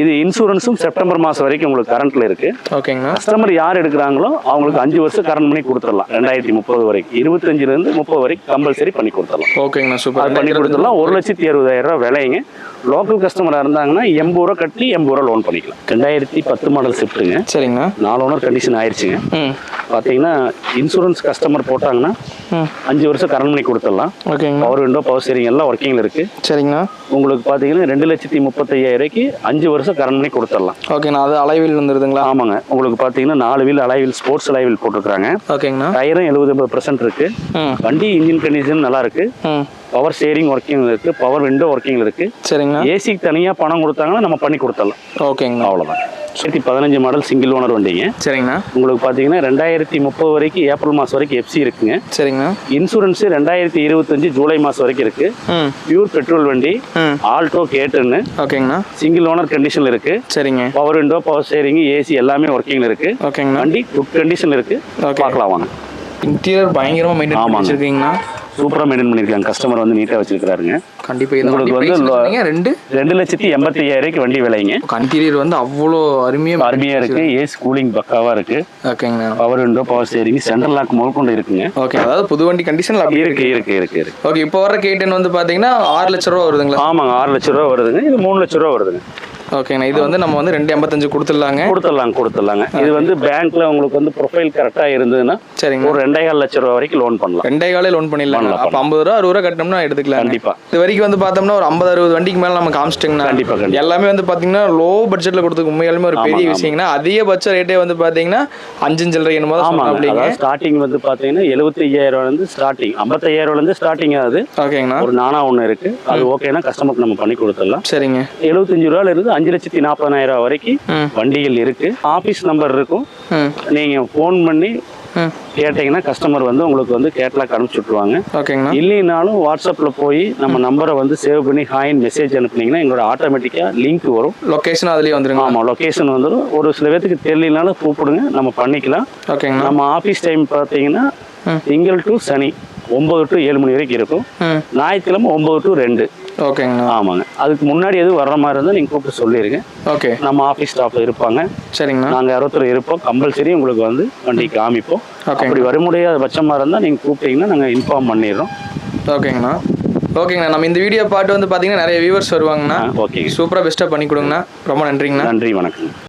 இது இன்சூரன்ஸும் செப்டம்பர் மாதம் வரைக்கும் உங்களுக்கு கரண்ட்ல இருக்கு. ஓகேங்கண்ணா கஸ்டமர் யார் எடுக்கிறாங்களோ அவங்களுக்கு அஞ்சு வருஷம் கரண்ட் பண்ணி கொடுத்துடலாம். ரெண்டாயிரத்தி முப்பது வரைக்கும். இருபத்தஞ்சுல இருந்து முப்பது வரைக்கும் கம்பல்சரி பண்ணி கொடுத்துடலாம். ஓகேங்கண்ணா அது சூப்பர் பண்ணி கொடுத்துடலாம். ஒரு லட்சத்தி அறுபதாயிரம் ரூபாய் விலைங்க. லோக்கல் கஸ்டமராக இருந்தாங்கன்னா எண்பது ரூபா கட்டி எண்பது ரூபா லோன் பண்ணிக்கலாம். ரெண்டாயிரத்தி பத்து மாடல் ஷிஃப்ட்டுங்க. சரிங்கண்ணா நாலு ஓனர் கண்டிஷன் ஆயிடுச்சுங்க. பார்த்தீங்கன்னா இன்சூரன்ஸ் கஸ்டமர் போட்டாங்கன்னா அஞ்சு வருஷம் கரண்ட் பண்ணி கொடுத்துடலாம். ஓகேங்கண்ணா பவர் விண்டோ பவர் ஸ்டேரிங் எல்லாம் ஒர்க்கிங்கில் இருக்கு. சரிங்கண்ணா உங்களுக்கு பார்த்தீங்கன்னா ரெண்டு லட்சத்தி முப்பத்தையாயிரம் ரூபாய்க்கு அஞ்சு வருஷம் கரண்ட் பண்ணி கொடுத்துடலாம். ஓகேண்ணா அது அலைவில் வந்துருதுங்களா? ஆமாங்க. உங்களுக்கு பார்த்தீங்கன்னா நாலு வீல் அலைவில் ஸ்போர்ட்ஸ் அலைவில் போட்டிருக்காங்க ஓகேங்கண்ணா. டயரும் எழுபது பர்சன்ட் இருக்கு. ம். வண்டி இன்ஜின் கண்டிஷன் நல்லா இருக்கு. ம். பவர் ஸ்டேரிங் ஒர்க்கிங் இருக்கு பவர் விண்டோ ஒர்க்கிங் இருக்கு. சரிங்கண்ணா ஏசிக்கு தனியாக பணம் கொடுத்தாங்கன்னா நம்ம பண்ணி கொடுத்துடலாம். ஓகேங்கண்ணா அவ்வளோதான் ரெண்டாயிரத்தி பதினஞ்சு மாடல் சிங்கிள் ஓனர் வண்டிங்க. சரிங்கண்ணா உங்களுக்கு பார்த்தீங்கன்னா ரெண்டாயிரத்தி முப்பது வரைக்கும் ஏப்ரல் மாதம் வரைக்கும் எஃப்சி இருக்குங்க. சரிங்கண்ணா இன்சூரன்ஸ் ரெண்டாயிரத்தி இருபத்தஞ்சு ஜூலை மாதம் வரைக்கும் இருக்கு. பியூர் பெட்ரோல் வண்டி ஆல்டோ கேட்டுன்னு ஓகேங்கண்ணா சிங்கிள் ஓனர் கண்டிஷன்ல இருக்கு. சரிங்க. Power window power steering AC எல்லாமே ஒர்க்கிங்ல இருக்கு. ஓகேங்கண்ணா வண்டி குட் கண்டிஷன் இருக்கு. பார்க்கலாம் வாங்க. இன்டீரியர் பயங்கரமாக மெயின்டைன் பண்ணி ஆமாங்க. வச்சிருக்கீங்கண்ணா சூப்பரா மெயின்டைன் பண்ணிருக்காங்க. கஸ்டமர் வந்து நீட்டா வச்சிருக்காருங்க கண்டிப்பாக உங்களுக்கு வந்து ரெண்டு. ரெண்டு லட்சத்தி எண்பத்தி ஐயாயிரம் வண்டி விலைங்க. இன்டீரியர் வந்து அவ்வளோ அருமையாக அருமையா இருக்கு. ஏசி கூலிங் பக்காவா இருக்கு. ஓகேங்கண்ணா power window power steering central lock முதல் கொண்டு இருக்குங்க. ஓகே அதாவது புது வண்டி கண்டிஷனில் அப்படி இருக்கு இருக்கு. இருக்கு இருக்கு ஓகே இப்போ வர கேட்டன் வந்து பார்த்தீங்கன்னா ஆறு லட்ச ரூபா வருதுங்களா? ஆமாங்க ஆறு லட்ச ரூபா வருதுங்க. இது மூணு லட்ச ரூபா வருதுங்க. ஓகேண்ணா இது வந்து நம்ம வந்து ரெண்டு எண்பத்தஞ்சு கொடுத்துடலாங்க. கொடுத்துடலாம் கொடுத்துடலாங்க. இது வந்து பேங்க்ல உங்களுக்கு வந்து ப்ரொஃபைல் கரெக்டா இருந்ததுன்னா சரிங்க. ஒரு ரெண்டேகால் லட்ச ரூபா வரைக்கும் லோன் பண்ணலாம். ரெண்டே காலே லோன் பண்ணிடலாம் அப்போ ஐம்பது ரூபா அறுபது ரூபா கட்டினோம்னா எடுத்துக்கலாம் கண்டிப்பா. இது வரைக்கும் வந்து பார்த்தோம்னா ஒரு ஐம்பது அறுபது வண்டிக்கு மேலே நம்ம காமிச்சிட்டோங்கண்ணா கண்டிப்பா, கண்டிப்பா. எல்லாமே வந்து பார்த்தீங்கன்னா லோ பட்ஜெட்டில் கொடுத்து உண்மையாலுமே ஒரு பெரிய. விஷயங்கண்ணா அதிகபட்ச ரேட்டே வந்து பார்த்தீங்கன்னா அஞ்சு சில்லறை என்னமோ தான் அப்படிங்க ஸ்டார்டிங் வந்து பாத்தீங்கன்னா எழுபத்தி ஐயாயிரம் இருந்து ஸ்டார்டிங் ஐம்பத்தையாயிரம் இருந்து ஸ்டார்டிங் ஆகுது. ஓகேங்கண்ணா. ஒரு நானா ஒன்று இருக்கு. அது ஓகேனா கஸ்டமருக்கு நம்ம பண்ணி கொடுத்துடலாம். சரிங்க. எழுபத்தஞ்சு ரூபாயில இருந்து அஞ்சு லட்சத்தி நாற்பதாயிரம் வரைக்கும். வண்டிகள் இருக்கு. ஆபீஸ் நம்பர் இருக்கும். நீங்க ஃபோன் பண்ணி கேட்டிங்கன்னா கஸ்டமர் வந்து உங்களுக்கு வந்து கேட்லாக் அனுப்பிச்சு விட்ருவாங்க இல்லைனாலும் வாட்ஸ்அப்பில் போய் நம்ம நம்பரை வந்து சேவ் பண்ணி ஹாயின் மெசேஜ் அனுப்புனீங்கன்னா எங்களோட ஆட்டோமேட்டிக்காக லிங்க் வரும். லொக்கேஷன் அதுலேயே வந்துருங்க. ஆமாம் லொக்கேஷன் வந்துடும் ஒரு சில பேர்த்துக்கு தெரியலனாலும் கூப்பிடுங்க நம்ம பண்ணிக்கலாம். ஓகேங்கண்ணா நம்ம ஆஃபீஸ் டைம் பார்த்தீங்கன்னா திங்கள் டு சனி ஒம்பது டு ஏழு மணி வரைக்கும் இருக்கும். ஞாயிற்றுக்கிழமை ஒம்பது டு ரெண்டு. ஓகேங்கண்ணா. ஆமாங்க. அதுக்கு முன்னாடி எதுவும் வர்ற மாதிரி இருந்தால் நீங்கள் கூப்பிட்டு சொல்லிடுங்க ஓகே. நம்ம ஆஃபீஸ் ஸ்டாஃப் இருப்பாங்க. சரிங்கண்ணா. நாங்கள் யாரொருத்தர் இருப்போம். கம்பல்சரி உங்களுக்கு வந்து வண்டி காமிப்போம். ஓகேங்க. அப்படி வர முடியாத பட்சமாக இருந்தால் நீங்கள் கூப்பிட்டீங்கன்னா நாங்கள் இன்ஃபார்ம் பண்ணிடுறோம். ஓகேங்கண்ணா. ஓகேங்கண்ணா. நம்ம இந்த வீடியோ பாட்டு வந்து பார்த்தீங்கன்னா நிறைய வியூவர்ஸ் வருவாங்கண்ணா. ஓகேங்க. சூப்பராக பெஸ்ட்டாக பண்ணி கொடுங்கண்ணா. ரொம்ப நன்றிங்கண்ணா. நன்றி வணக்கம்.